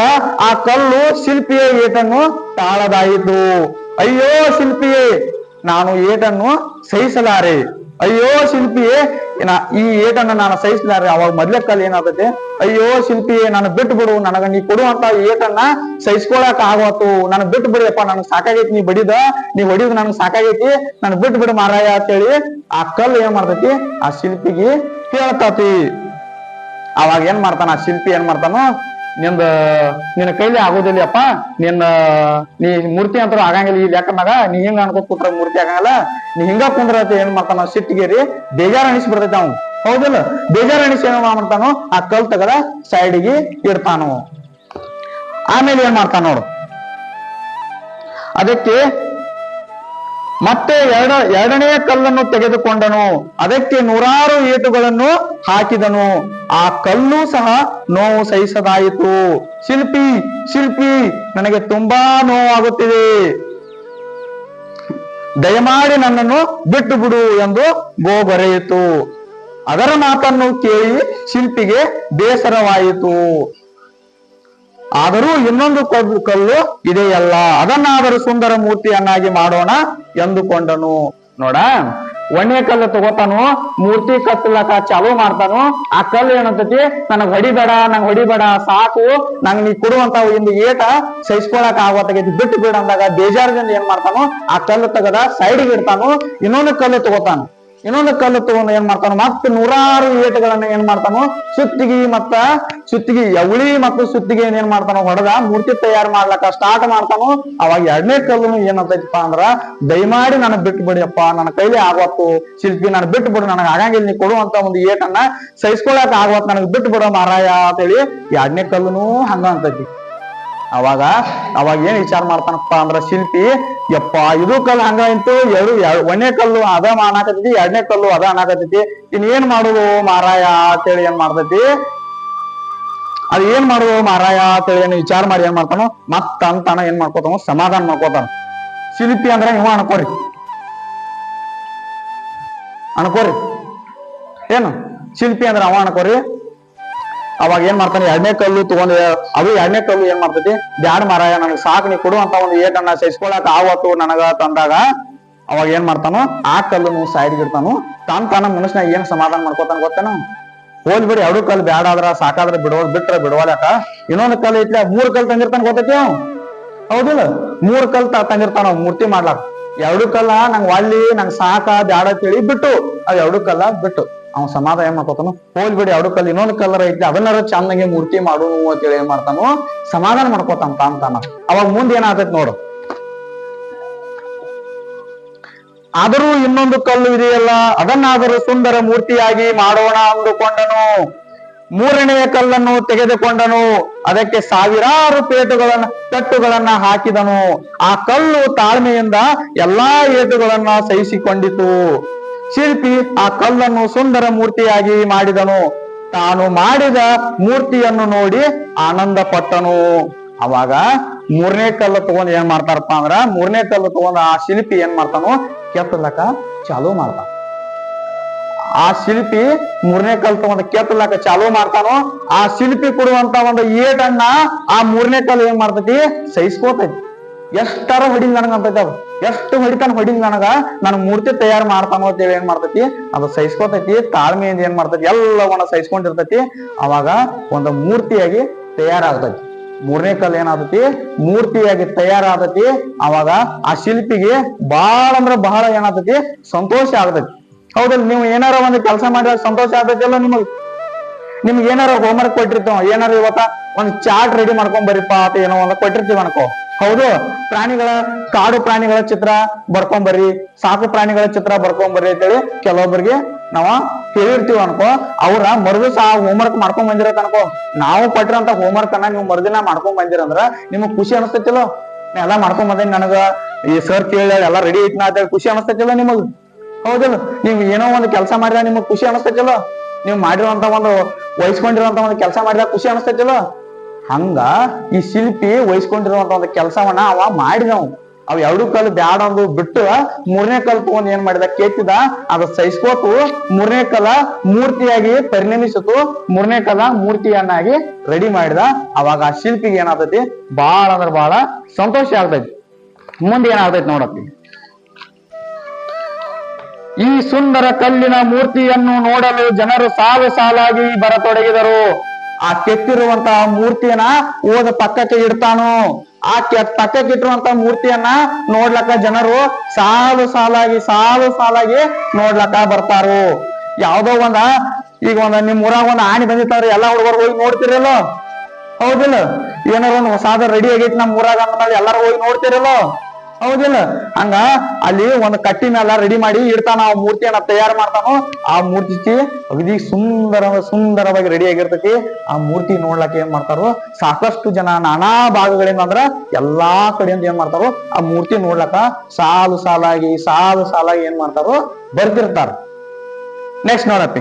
ಆ ಕಲ್ಲು ಶಿಲ್ಪಿಯ ಏಟನ್ನು ತಾಳದಾಯಿತು. ಅಯ್ಯೋ ಶಿಲ್ಪಿಯೇ ನಾನು ಏಟನ್ನು ಸಹಿಸಲಾರೆ. ಅಯ್ಯೋ ಶಿಲ್ಪಿ ಈ ಏಟನ್ನ ನಾನು ಸಹಿಸಲಾರೆ ಅವಾಗ ಮೊದ್ಲೇ ಕಾಲ ಏನಾಗುತ್ತೆ? ಅಯ್ಯೋ ಶಿಲ್ಪಿ ನಾನು ಬಿಟ್ಟು ಬಿಡು, ನನಗ ನೀ ಕೊಡುವಂತ ಏಟನ್ನ ಸಹಿಸ್ಕೊಳಕ್ ಆಗವತ್ತು ನನಗ್ ಬಿಟ್ಟು ಬಿಡಿಯಪ್ಪ, ನನಗ್ ಸಾಕಾಗೈತಿ, ನೀ ಬಡಿದ, ನೀ ಹೊಡಿದ್ ನನಗ್ ಸಾಕಾಗೈತಿ. ನನ್ ಬಿಟ್ಟು ಬಿಡು ಮಾರಾಯ ಅಂತೇಳಿ ಆ ಕಲ್ಲು ಏನ್ ಮಾಡ್ತೈತಿ? ಆ ಶಿಲ್ಪಿಗೆ ಕೇಳ್ತತಿ. ಅವಾಗ ಏನ್ ಮಾಡ್ತಾನ? ಆ ಶಿಲ್ಪಿ ಏನ್ ಮಾಡ್ತಾನು? ನಿಂದ ನಿನ್ನ ಕೈಲಿ ಆಗೋದಿಲ್ಲಪ್ಪ ನಿನ್ನ, ನೀ ಮೂರ್ತಿ ಅಂತ ಆಗಂಗಿಲ್ಲ ಈ ಲೆಕ್ಕನಾಗ ನೀ ಹಿಂಗ ಅನ್ಕೋತ ಕುಟ್ರ ಮೂರ್ತಿ ಆಗಂಗಿಲ್ಲ. ನೀ ಹಿಂಗ ಕುಂದ್ರ ಏನ್ ಮಾಡ್ತಾನ ಸಿಟ್ಟಿಗೇರಿ, ಬೇಜಾರ್ ಅನಿಸಿ ಬಿಡ್ತೈತೆ ಅವ್ನು. ಹೌದಲ್ಲ? ಬೇಜಾರ್ ಅನಿಸಿ ಏನ್ ಮಾಡ್ತಾನೋ, ಆ ಕಲ್ ತಗದ ಸೈಡ್ಗೆ ಇಡ್ತಾನು. ಆಮೇಲೆ ಏನ್ ಮಾಡ್ತಾನ ನೋಡು. ಅದಕ್ಕೆ ಮತ್ತೆ ಎರಡ, ಎರಡನೆಯ ಕಲ್ಲನ್ನು ತೆಗೆದುಕೊಂಡನು. ಅದಕ್ಕೆ ನೂರಾರು ಏಟುಗಳನ್ನು ಹಾಕಿದನು. ಆ ಕಲ್ಲು ಸಹ ನೋವು ಸಹಿಸದಾಯಿತು. ಶಿಲ್ಪಿ ಶಿಲ್ಪಿ, ನನಗೆ ತುಂಬಾ ನೋವಾಗುತ್ತಿದೆ. ದಯಮಾಡಿ ನನ್ನನ್ನು ಬಿಟ್ಟು ಬಿಡು ಎಂದು ಗೋಗರೆಯಿತು ಅದರ ಮಾತನ್ನು ಕೇಳಿ ಶಿಲ್ಪಿಗೆ ಬೇಸರವಾಯಿತು. ಆದರೂ ಇನ್ನೊಂದು ಕಲ್ಲು ಇದೆಯಲ್ಲ. ಅದನ್ನಾದರೂ ಸುಂದರ ಮೂರ್ತಿಯನ್ನಾಗಿ ಮಾಡೋಣ ಎಂದುಕೊಂಡನು. ನೋಡ, ಒಣ್ಣೆ ಕಲ್ಲು ತಗೋತಾನು, ಮೂರ್ತಿ ಕತ್ತಲಕ ಚಾಲು ಮಾಡ್ತಾನು. ಆ ಕಲ್ಲು ಏನಂತತಿ? ನನಗ್ ಹೊಡಿಬೇಡ, ನಂಗ್ ಹೊಡಿಬೇಡ, ಸಾಕು. ನಂಗ್ ನೀ ಕೊಡುವಂತ ಒಂದು ಏಟ ಸಹಿಸ್ಕೊಳಕ್ ಆಗತೈತಿ ಬಿಟ್ಟು ಬಿಡ ಅಂದಾಗ ಬೇಜಾರದಿಂದ ಏನ್ ಮಾಡ್ತಾನು? ಆ ಕಲ್ಲು ತಗದ ಸೈಡ್ಗೆ ಇಡ್ತಾನು, ಇನ್ನೊಂದು ಕಲ್ಲು ತಗೋತಾನು. ಇನ್ನೊಂದು ಕಲ್ಲು ತಗೊಂಡು ಏನ್ ಮಾಡ್ತಾನೋ, ಮತ್ತೆ ನೂರಾರು ಏಟುಗಳನ್ನ ಏನ್ ಮಾಡ್ತಾನೋ, ಸುತ್ತಿಗೆ ಮತ್ತ ಸುತ್ತಿಗೆ ಎವಳಿ ಮತ್ತು ಸುತ್ತಿಗೆ ಏನ್ ಮಾಡ್ತಾನೋ ಹೊಡೆದ, ಮೂರ್ತಿ ತಯಾರು ಮಾಡ್ಲಕ್ಕ ಸ್ಟಾರ್ಟ್ ಮಾಡ್ತಾನೋ, ಅವಾಗ ಎರಡನೇ ಕಲ್ಲು ಏನಂತೈತಪ್ಪ ಅಂದ್ರ, ದಯಮಾಡಿ ನನಗ್ ಬಿಟ್ಟು ಬಿಡಿಯಪ್ಪ ನನ್ನ ಕೈಲಿ ಆಗವತ್ತು ಶಿಲ್ಪಿ ನಾನು ಬಿಟ್ಟು ಬಿಡು ನನಗೆ ಆಗಂಗಿಲ್ಲ ನೀ ಕೊಡುವಂತ ಒಂದು ಏಟನ್ನ ಸಹಿಸ್ಕೊಳಕ್ ಆಗವತ್ ನನಗ್ ಬಿಟ್ಟು ಬಿಡೋ ಮಾರಾಯ ಅಂತೇಳಿ ಎರಡನೇ ಕಲ್ಲುನು ಹಂಗ ಅಂತೈತಿ. ಅವಾಗ ಅವಾಗ ಏನ್ ವಿಚಾರ ಮಾಡ್ತಾನಪ್ಪ ಅಂದ್ರ ಶಿಲ್ಪಿ, ಯಪ್ಪ, ಇದು ಕಲ್ಲು ಹಂಗ ಇಂತು ಎರಡು ಎರ- ಒಂದನೇ ಕಲ್ಲು ಅದ ಅನ್ನಾಕತೈತಿ ಎರಡನೇ ಕಲ್ಲು ಅದ ಅನ್ನಾಕತೈತಿ ಇನ್ ಏನ್ ಮಾಡುದು ಮಾರಾಯ ಅಂತೇಳಿ ಏನ್ ಮಾಡ್ತೈತಿ? ಅದ್ ಏನ್ ಮಾಡುದು ಮಾರಾಯ ಅಂತೇಳಿ ಏನ್ ವಿಚಾರ ಮಾಡಿ ಏನ್ ಮಾಡ್ತಾನೋ, ಮತ್ತ ಅಂತಾನ ಏನ್ ಮಾಡ್ಕೋತಾನ, ಸಮಾಧಾನ ಮಾಡ್ಕೋತಾನ. ಶಿಲ್ಪಿ ಅಂದ್ರ ಇವ ಅನ್ಕೋರಿ. ಅನ್ಕೋರಿ. ಏನು? ಶಿಲ್ಪಿ ಅಂದ್ರ ಅವ ಅನ್ಕೋರಿ. ಅವಾಗ ಏನ್ ಮಾಡ್ತಾನೆ ಎರಡನೇ ಕಲ್ಲು ತಗೊಂಡ್ ಅದು ಎರಡನೇ ಕಲ್ಲು ಏನ್ ಮಾಡ್ತೈತಿ? ಬ್ಯಾಡ ಮಾರಾಯ, ನನಗ್ ಸಾಕ್, ನೀ ಕೊಡುವಂತ ಒಂದು ಏಟನ್ನ ಸಹಿಸ್ಕೊಳಕ್ ಆವತ್ತು ನನಗ ತಂದಾಗ, ಅವಾಗ ಏನ್ ಮಾಡ್ತಾನೋ, ಆ ಕಲ್ಲು ಸೈಡ್ಗೆ ಇಡ್ತಾನು, ತಾನ್ ತಾನ ಮನುಷ್ಯನ ಏನ್ ಸಮಾಧಾನ ಮಾಡ್ಕೋತಾನ ಗೊತ್ತೇನು? ಹೋಲ್ ಬಿಡಿ, ಎರಡು ಕಲ್ಲು ಬ್ಯಾಡ ಆದ್ರ ಸಾಕಾದ್ರ ಬಿಡೋದ್ ಬಿಟ್ರ ಬಿಡವಲ್ಯಾಕ ಇನ್ನೊಂದು ಕಲ್ಲು ಐತ್ಲ ಮೂರ್ ಕಲ್ಲು ತಂದಿರ್ತಾನ ಗೊತ್ತೈತಿ ಅವ್? ಹೌದಿಲ್ಲ? ಮೂರ್ ಕಲ್ ತಂದಿರ್ತಾನ ಮೂರ್ತಿ ಮಾಡ್ಲಾಕ. ಎರಡು ಕಲ್ಲ ನಂಗ್ ಒಳ್ಳಿ ನಂಗ್ ಸಾಕ, ಬ್ಯಾಡ ಅಂತೇಳಿ ಬಿಟ್ಟು, ಅವ್ ಎರಡು ಕಲ್ಲ ಬಿಟ್ಟು. ಅವ್ ಸಮಾಧಾನ ಏನ್ ಮಾಡ್ಕೊತಾನು? ಹೋಲ್ ಬಿಡಿ ಎರಡು ಕಲ್ ಇನ್ನೊಂದ್ ಕಲರ್ ಐತಿ, ಅದನ್ನಾರ ಚಂದಂಗೆ ಮೂರ್ತಿ ಮಾಡು ಅಂತೇಳಿ ಏನ್ ಮಾಡ್ತಾನು, ಸಮಾಧಾನ ಮಾಡ್ಕೋತಾನ ಅಂತಾನ. ತಾನ ಅವಾಗ ಮುಂದೆ ಏನಾಗ್ತೈತಿ ನೋಡು. ಆದರೂ ಇನ್ನೊಂದು ಕಲ್ಲು ಇದೆಯಲ್ಲ, ಅದನ್ನಾದರೂ ಸುಂದರ ಮೂರ್ತಿಯಾಗಿ ಮಾಡೋಣ ಅಂದುಕೊಂಡನು. ಮೂರನೆಯ ಕಲ್ಲನ್ನು ತೆಗೆದುಕೊಂಡನು. ಅದಕ್ಕೆ ಸಾವಿರಾರು ಪೇಟುಗಳನ್ನ ಕಟ್ಟುಗಳನ್ನ ಹಾಕಿದನು. ಆ ಕಲ್ಲು ತಾಳ್ಮೆಯಿಂದ ಎಲ್ಲಾ ಏಟುಗಳನ್ನ ಸಹಿಸಿಕೊಂಡಿತು. ಶಿಲ್ಪಿ ಆ ಕಲ್ಲನ್ನು ಸುಂದರ ಮೂರ್ತಿಯಾಗಿ ಮಾಡಿದನು. ತಾನು ಮಾಡಿದ ಮೂರ್ತಿಯನ್ನು ನೋಡಿ ಆನಂದ ಪಟ್ಟನು. ಅವಾಗ ಮೂರನೇ ಕಲ್ಲು ತಗೊಂಡ್ ಏನ್ ಮಾಡ್ತಾರಪ್ಪ ಅಂದ್ರ ಮೂರನೇ ಕಲ್ಲು ತಗೊಂಡ್ ಆ ಶಿಲ್ಪಿ ಏನ್ ಮಾಡ್ತಾನೋ ಕೆತ್ತಲಕ ಚಾಲು ಮಾಡ್ತಾನ. ಆ ಶಿಲ್ಪಿ ಮೂರನೇ ಕಲ್ಲು ತಗೊಂಡ್ ಕೆತ್ತಲಕ ಚಾಲು ಮಾಡ್ತಾನೋ, ಆ ಶಿಲ್ಪಿ ಕೊಡುವಂತ ಒಂದು ಏಟನ್ನ ಆ ಮೂರನೇ ಕಲ್ಲು ಏನ್ ಮಾಡ್ತೈತಿ? ಸಹಿಸ್ಕೋತೈತಿ. ಎಷ್ಟರ ಹೊಡಿಲ್ ನನಗ ಅಂತೈತಿ ಅದು. ಎಷ್ಟು ಹೊಡಿತಾನ ಹೊಡಿಲ್ ನನಗ? ನನ್ ಮೂರ್ತಿ ತಯಾರು ಮಾಡ್ತಾನೋ ಅಂತೇಳಿ ಏನ್ ಮಾಡ್ತೈತಿ? ಅದು ಸಹಿಸ್ಕೋತೈತಿ ತಾಳ್ಮೆಯಿಂದ ಏನ್ ಮಾಡ್ತೈತಿ? ಎಲ್ಲವನ್ನ ಸಹಿಸ್ಕೊಂಡಿರ್ತೈತಿ. ಅವಾಗ ಒಂದು ಮೂರ್ತಿಯಾಗಿ ತಯಾರಾಗ್ತೈತಿ. ಮೂರನೇ ಕಲ್ ಏನಾದತಿ ಮೂರ್ತಿಯಾಗಿ ತಯಾರಾದತಿ ಅವಾಗ ಆ ಶಿಲ್ಪಿಗೆ ಬಹಳ ಅಂದ್ರೆ ಬಹಳ ಏನಾದತಿ ಸಂತೋಷ ಆಗತೈತಿ. ಹೌದಲ್ ನೀವು ಏನಾರ ಒಂದು ಕೆಲಸ ಮಾಡಿದಾಗ ಸಂತೋಷ ಆಗ್ತೈತಿಲ್ಲ ನಿಮಗೆ? ನಿಮ್ಗೆ ಏನಾರ ಹೋಮ್ವರ್ಕ್ ಕೊಟ್ಟಿರ್ತಾವ, ಏನಾರ ಇವತ್ತ ಒಂದ್ ಚಾರ್ಟ್ ರೆಡಿ ಮಾಡ್ಕೊಂಡ್ ಬರೀಪ್ಪ ಅಂತ ಏನೋ ಒಂದ್ ಕೊಟ್ಟಿರ್ತೀವಿ ಅನ್ಕೋ ಹೌದು, ಪ್ರಾಣಿಗಳ ಕಾಡು ಪ್ರಾಣಿಗಳ ಚಿತ್ರ ಬರ್ಕೊಂಬರ್ರಿ, ಸಾಕು ಪ್ರಾಣಿಗಳ ಚಿತ್ರ ಬರ್ಕೊಂಬರ್ರಿ ಅಂತೇಳಿ ಕೆಲವೊಬ್ಬರಿಗೆ ನಾವ ಹೇಳಿರ್ತೀವಿ ಅನ್ಕೋ. ಅವ್ರ ಮರುದಿವಸ ಆ ಹೋಮ್ವರ್ಕ್ ಮಾಡ್ಕೊಂಡ್ ಬಂದಿರತ್ತ ಅನ್ಕೋ. ನಾವು ಕೊಟ್ಟಿರೋಂತ ಹೋಮ್ವರ್ಕ್ ಅನ್ನ ನೀವು ಮರುದಿನ ಮಾಡ್ಕೊಂಡ್ ಬಂದಿರಂದ್ರ ನಿಮಗ್ ಖುಷಿ ಅನಸ್ತೈತಿಲ್ಲೋ? ನಾ ಎಲ್ಲಾ ಮಾಡ್ಕೊಂಡ್ ಬಂದೇನಿ ನನಗ. ಈ ಸರ್ ಕೇಳಿ ಎಲ್ಲಾ ರೆಡಿ ಐತ್ನ ಅಂತ ಖುಷಿ ಅನಸ್ತೈತಿಲ್ಲ ನಿಮಗ್? ಹೌದಿಲ್ಲ, ನೀವು ಏನೋ ಒಂದು ಕೆಲಸ ಮಾಡಿದಾಗ ನಿಮಗ್ ಖುಷಿ ಅನಸ್ತೈತಿಲ್ಲ? ನೀವು ಮಾಡಿರುವಂತ ಒಂದು ವಹಿಸ್ಕೊಂಡಿರುವಂತ ಒಂದು ಕೆಲಸ ಮಾಡಿದಾಗ ಖುಷಿ ಅನಸ್ತೈತಿಲ್ಲ? ಹಂಗ ಈ ಶಿಲ್ಪಿ ವಹಿಸ್ಕೊಂಡಿರುವಂತ ಒಂದು ಕೆಲಸವನ್ನ ಅವ ಮಾಡಿದವ್. ಅವ್ ಎರಡು ಕಲ್ ಬ್ಯಾಡ ಅಂದು ಬಿಟ್ಟು ಮೂರನೇ ಕಲ್ ತಗೊಂಡ್ ಏನ್ ಮಾಡಿದ? ಕೆತ್ತಿದ. ಅದ ಸಹಿಸ್ಕೋತು. ಮೂರನೇ ಕಲ ಮೂರ್ತಿಯಾಗಿ ಪರಿಣಮಿಸಿತು. ಮೂರನೇ ಕಲ ಮೂರ್ತಿಯನ್ನಾಗಿ ರೆಡಿ ಮಾಡಿದ. ಅವಾಗ ಆ ಶಿಲ್ಪಿಗೆ ಏನಾಗ್ತೈತಿ? ಬಾಳ ಅಂದ್ರ ಬಾಳ ಸಂತೋಷ ಆಗ್ತೈತಿ. ಮುಂದೆ ಏನಾಗ್ತೈತಿ ನೋಡತ್ತಿ ಈ ಸುಂದರ ಕಲ್ಲಿನ ಮೂರ್ತಿಯನ್ನು ನೋಡಲು ಜನರು ಸಾಲು ಸಾಲಾಗಿ ಬರತೊಡಗಿದರು. ಆ ಕೆತ್ತಿರುವಂತಹ ಮೂರ್ತಿಯನ್ನ ಓದ ಪಕ್ಕಕ್ಕೆ ಇಡ್ತಾನು? ಆ ಕೆ ಪಕ್ಕಕ್ಕೆ ಇಟ್ಟಿರುವಂತ ಮೂರ್ತಿಯನ್ನ ನೋಡ್ಲಕ್ಕ ಜನರು ಸಾಲು ಸಾಲಾಗಿ ಸಾಲು ಸಾಲಾಗಿ ನೋಡ್ಲಕ್ಕ ಬರ್ತಾರು. ಯಾವ್ದೋ ಒಂದ, ಈಗ ಒಂದ ನಿಮ್ ಊರಾಗ ಒಂದ್ ಆಣಿ ಬಂದಿರ್ತಾರ ಎಲ್ಲಾ ಹುಡುಗರು ಹೋಗಿ ನೋಡ್ತಿರಲ್ಲ? ಹೌದಿಲ್ಲ? ಏನಾರ ಒಂದ್ ಹೊಸಾದ ರೆಡಿ ಆಗೈತಿ ನಮ್ ಊರಾಗ ಅಂದ್ಮೇಲೆ ಎಲ್ಲಾರು ಹೋಗಿ ನೋಡ್ತಿರಲ್ಲ? ಹೌದಿಲ್ಲ. ಹಂಗ ಅಲ್ಲಿ ಒಂದು ಕಟ್ಟಿನೆಲ್ಲ ರೆಡಿ ಮಾಡಿ ಇಡ್ತಾನ, ಆ ಮೂರ್ತಿಯನ್ನ ತಯಾರು ಮಾಡ್ತಾನೋ, ಆ ಮೂರ್ತಿ ಅಗದಿ ಸುಂದರ, ಸುಂದರವಾಗಿ ರೆಡಿ ಆಗಿರ್ತೈತಿ. ಆ ಮೂರ್ತಿ ನೋಡ್ಲಕ್ಕ ಏನ್ ಮಾಡ್ತಾರೋ, ಸಾಕಷ್ಟು ಜನ ನಾನಾ ಭಾಗಗಳಿಂದ ಅಂದ್ರ ಎಲ್ಲಾ ಕಡೆಯಿಂದ ಏನ್ ಮಾಡ್ತಾರೋ, ಆ ಮೂರ್ತಿ ನೋಡ್ಲಕ್ಕ ಸಾಲು ಸಾಲಾಗಿ ಸಾಲು ಸಾಲಾಗಿ ಏನ್ ಮಾಡ್ತಾರೋ ಬರ್ತಿರ್ತಾರ ನೆಕ್ಸ್ಟ್ ನೋಡಪ್ಪಿ.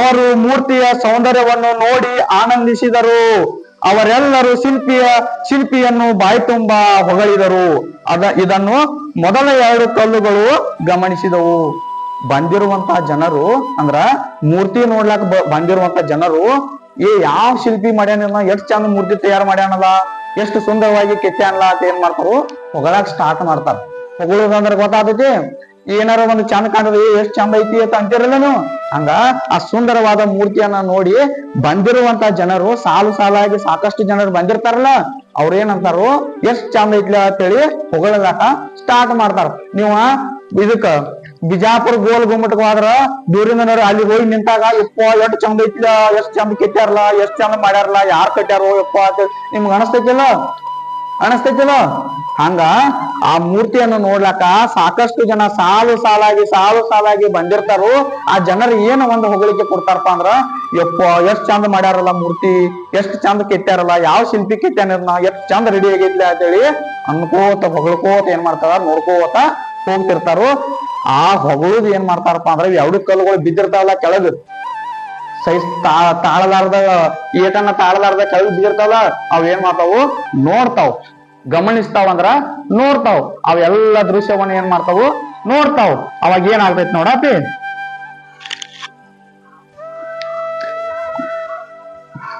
ಅವರು ಮೂರ್ತಿಯ ಸೌಂದರ್ಯವನ್ನು ನೋಡಿ ಆನಂದಿಸಿದರು. ಅವರೆಲ್ಲರೂ ಶಿಲ್ಪಿಯ, ಶಿಲ್ಪಿಯನ್ನು ಬಾಯಿ ತುಂಬಾ ಹೊಗಳಿದರು. ಅದ, ಇದನ್ನು ಮೊದಲ ಎರಡು ಕಲ್ಲುಗಳು ಗಮನಿಸಿದವು. ಬಂದಿರುವಂತಹ ಜನರು, ಅಂದ್ರ ಮೂರ್ತಿ ನೋಡ್ಲಾಕ ಬಂದಿರುವಂತ ಜನರು, ಏ, ಯಾವ ಶಿಲ್ಪಿ ಮಾಡ್ಯಾನ ಎಷ್ಟು ಚಂದ ಮೂರ್ತಿ ತಯಾರು ಮಾಡ್ಯಾನಲ್ಲ? ಎಷ್ಟು ಸುಂದರವಾಗಿ ಕೆತ್ತಾನಲ್ಲ ಅಂತ ಏನ್ ಮಾಡ್ತಾರು, ಹೊಗಳಾಕ್ ಸ್ಟಾರ್ಟ್ ಮಾಡ್ತಾರ. ಹೊಗಳೋದಂದ್ರ ಗೊತ್ತಾಗ್ತೈತಿ ಏನಾರ ಒಂದು ಚಂದ ಕಾಣದ ಎಷ್ಟ್ ಚಂದ ಐತಿ ಅಂತ ಅಂತಿರಲ್ಲ ನೀವು? ಹಂಗ ಆ ಸುಂದರವಾದ ಮೂರ್ತಿಯನ್ನ ನೋಡಿ ಬಂದಿರುವಂತ ಜನರು, ಸಾಲು ಸಾಲಾಗಿ ಸಾಕಷ್ಟು ಜನರು ಬಂದಿರ್ತಾರಲ್ಲ ಅವ್ರ ಏನಂತಾರೋ ಎಷ್ಟ್ ಚಂದ ಐತ್ಲ ಅಂತೇಳಿ ಹೊಗಳದಾಕ ಸ್ಟಾರ್ಟ್ ಮಾಡ್ತಾರ. ನೀವ ಇದಕ್ಕ ಬಿಜಾಪುರ ಗೋಲ್ ಗುಮ್ಮಟಕ್ ಹೋದ್ರ ದೂರಿಂದ ಅಲ್ಲಿ ಹೋಗಿ ನಿಂತಾಗ, ಯಪ್ಪ, ಎಷ್ಟ್ ಚಂದ ಐತ್ಲ, ಎಷ್ಟ್ ಚಂದ ಕೆಟ್ಟಾರಲ್ಲ ಎಷ್ಟ್ ಚಂದ ಮಾಡ್ಯಾರಲ್ಲ ಯಾರ್ ಕಟ್ಯಾರೋ ಯಪ್ಪ ಅಂತ ನಿಮ್ಗೆ ಅನಸ್ತೈತಿಲ್ಲ? ಅನಸ್ತೈತಿಲ್ಲ ಹಂಗ ಆ ಮೂರ್ತಿಯನ್ನು ನೋಡ್ಲಾಕ ಸಾಕಷ್ಟು ಜನ ಸಾಲು ಸಾಲಾಗಿ ಸಾಲು ಸಾಲಾಗಿ ಬಂದಿರ್ತಾರು. ಆ ಜನರು ಏನು ಒಂದು ಹೊಗಳಿಕೆ ಕೊಡ್ತಾರಪ್ಪ ಅಂದ್ರ, ಯಪ್ಪ, ಎಷ್ಟ್ ಚಂದ ಮಾಡ್ಯಾರಲ್ಲ ಮೂರ್ತಿ, ಎಷ್ಟ್ ಚಂದ ಕೆತ್ತಾರಲ್ಲ ಯಾವ ಶಿಲ್ಪಿ ಕೆತ್ತಾನ ಎಷ್ಟ್ ಚಂದ ರೆಡಿ ಆಗೈತ್ಲ ಅಂತೇಳಿ ಅನ್ಕೋತ, ಹೊಗಳ್ಕೋತ ಏನ್ ಮಾಡ್ತಾರ, ನೋಡ್ಕೋತ ಹೋಗ್ತಿರ್ತಾರು. ಆ ಹೊಗಳದ್ ಏನ್ ಮಾಡ್ತಾರಪ್ಪ ಅಂದ್ರ, ಎರಡು ಕಲ್ಲುಗಳು ಬಿದ್ದಿರ್ತಾವಲ್ಲ ಕೆಳಗ್. ಸೈಜ್ ತಾ ತಾಳಲಾರ್ದ ಏಟನ್ನ ತಾಳಲಾರ್ದ ಕೆಳಗೆ ಬಿದ್ದಿರ್ತಾವಲ್ಲ, ಅವ್ ಏನ್ ಮಾಡ್ತಾವು? ನೋಡ್ತಾವ್. ಗಮನಿಸ್ತಾವ ಅಂದ್ರ ನೋಡ್ತಾವ್. ಅವೆಲ್ಲ ದೃಶ್ಯವನ್ನ ಏನ್ ಮಾಡ್ತಾವು? ನೋಡ್ತಾವ್. ಅವಾಗ ಏನಾಗ್ತೈತಿ ನೋಡಪ್ಪಿ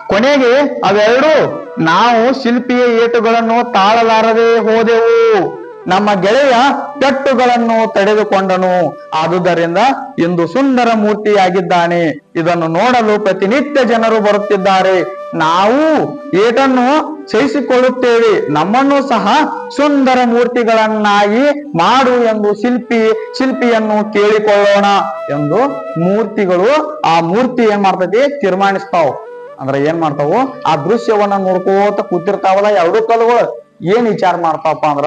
ಕೊನೆಗೆ ಅವೆರಡು ನಾವು ಶಿಲ್ಪಿಯ ಏಟುಗಳನ್ನು ತಾಳಲಾರದೆ ಹೋದೆವು. ನಮ್ಮ ಗೆಳೆಯ ಪೆಟ್ಟುಗಳನ್ನು ತಡೆದುಕೊಂಡನು. ಆದುದರಿಂದ ಇಂದು ಸುಂದರ ಮೂರ್ತಿಯಾಗಿದ್ದಾನೆ. ಇದನ್ನು ನೋಡಲು ಪ್ರತಿನಿತ್ಯ ಜನರು ಬರುತ್ತಿದ್ದಾರೆ. ನಾವು ಏಟನ್ನು ಸಹಿಸಿಕೊಳ್ಳುತ್ತೇವೆ ನಮ್ಮನ್ನು ಸಹ ಸುಂದರ ಮೂರ್ತಿಗಳನ್ನಾಗಿ ಮಾಡು ಎಂದು ಶಿಲ್ಪಿ, ಶಿಲ್ಪಿಯನ್ನು ಕೇಳಿಕೊಳ್ಳೋಣ ಎಂದು ಮೂರ್ತಿಗಳು ಆ ಮೂರ್ತಿ ಏನ್ ಮಾಡ್ತೈತಿ? ತೀರ್ಮಾನಿಸ್ತಾವ. ಅಂದ್ರೆ ಏನ್ ಮಾಡ್ತಾವು? ಆ ದೃಶ್ಯವನ್ನ ನೋಡ್ಕೋತ ಕೂತಿರ್ತಾವಲ್ಲ ಎರಡು ಕಲ್ಲುಗಳು. ಏನ್ ವಿಚಾರ ಮಾಡ್ತಾವಪ್ಪ ಅಂದ್ರ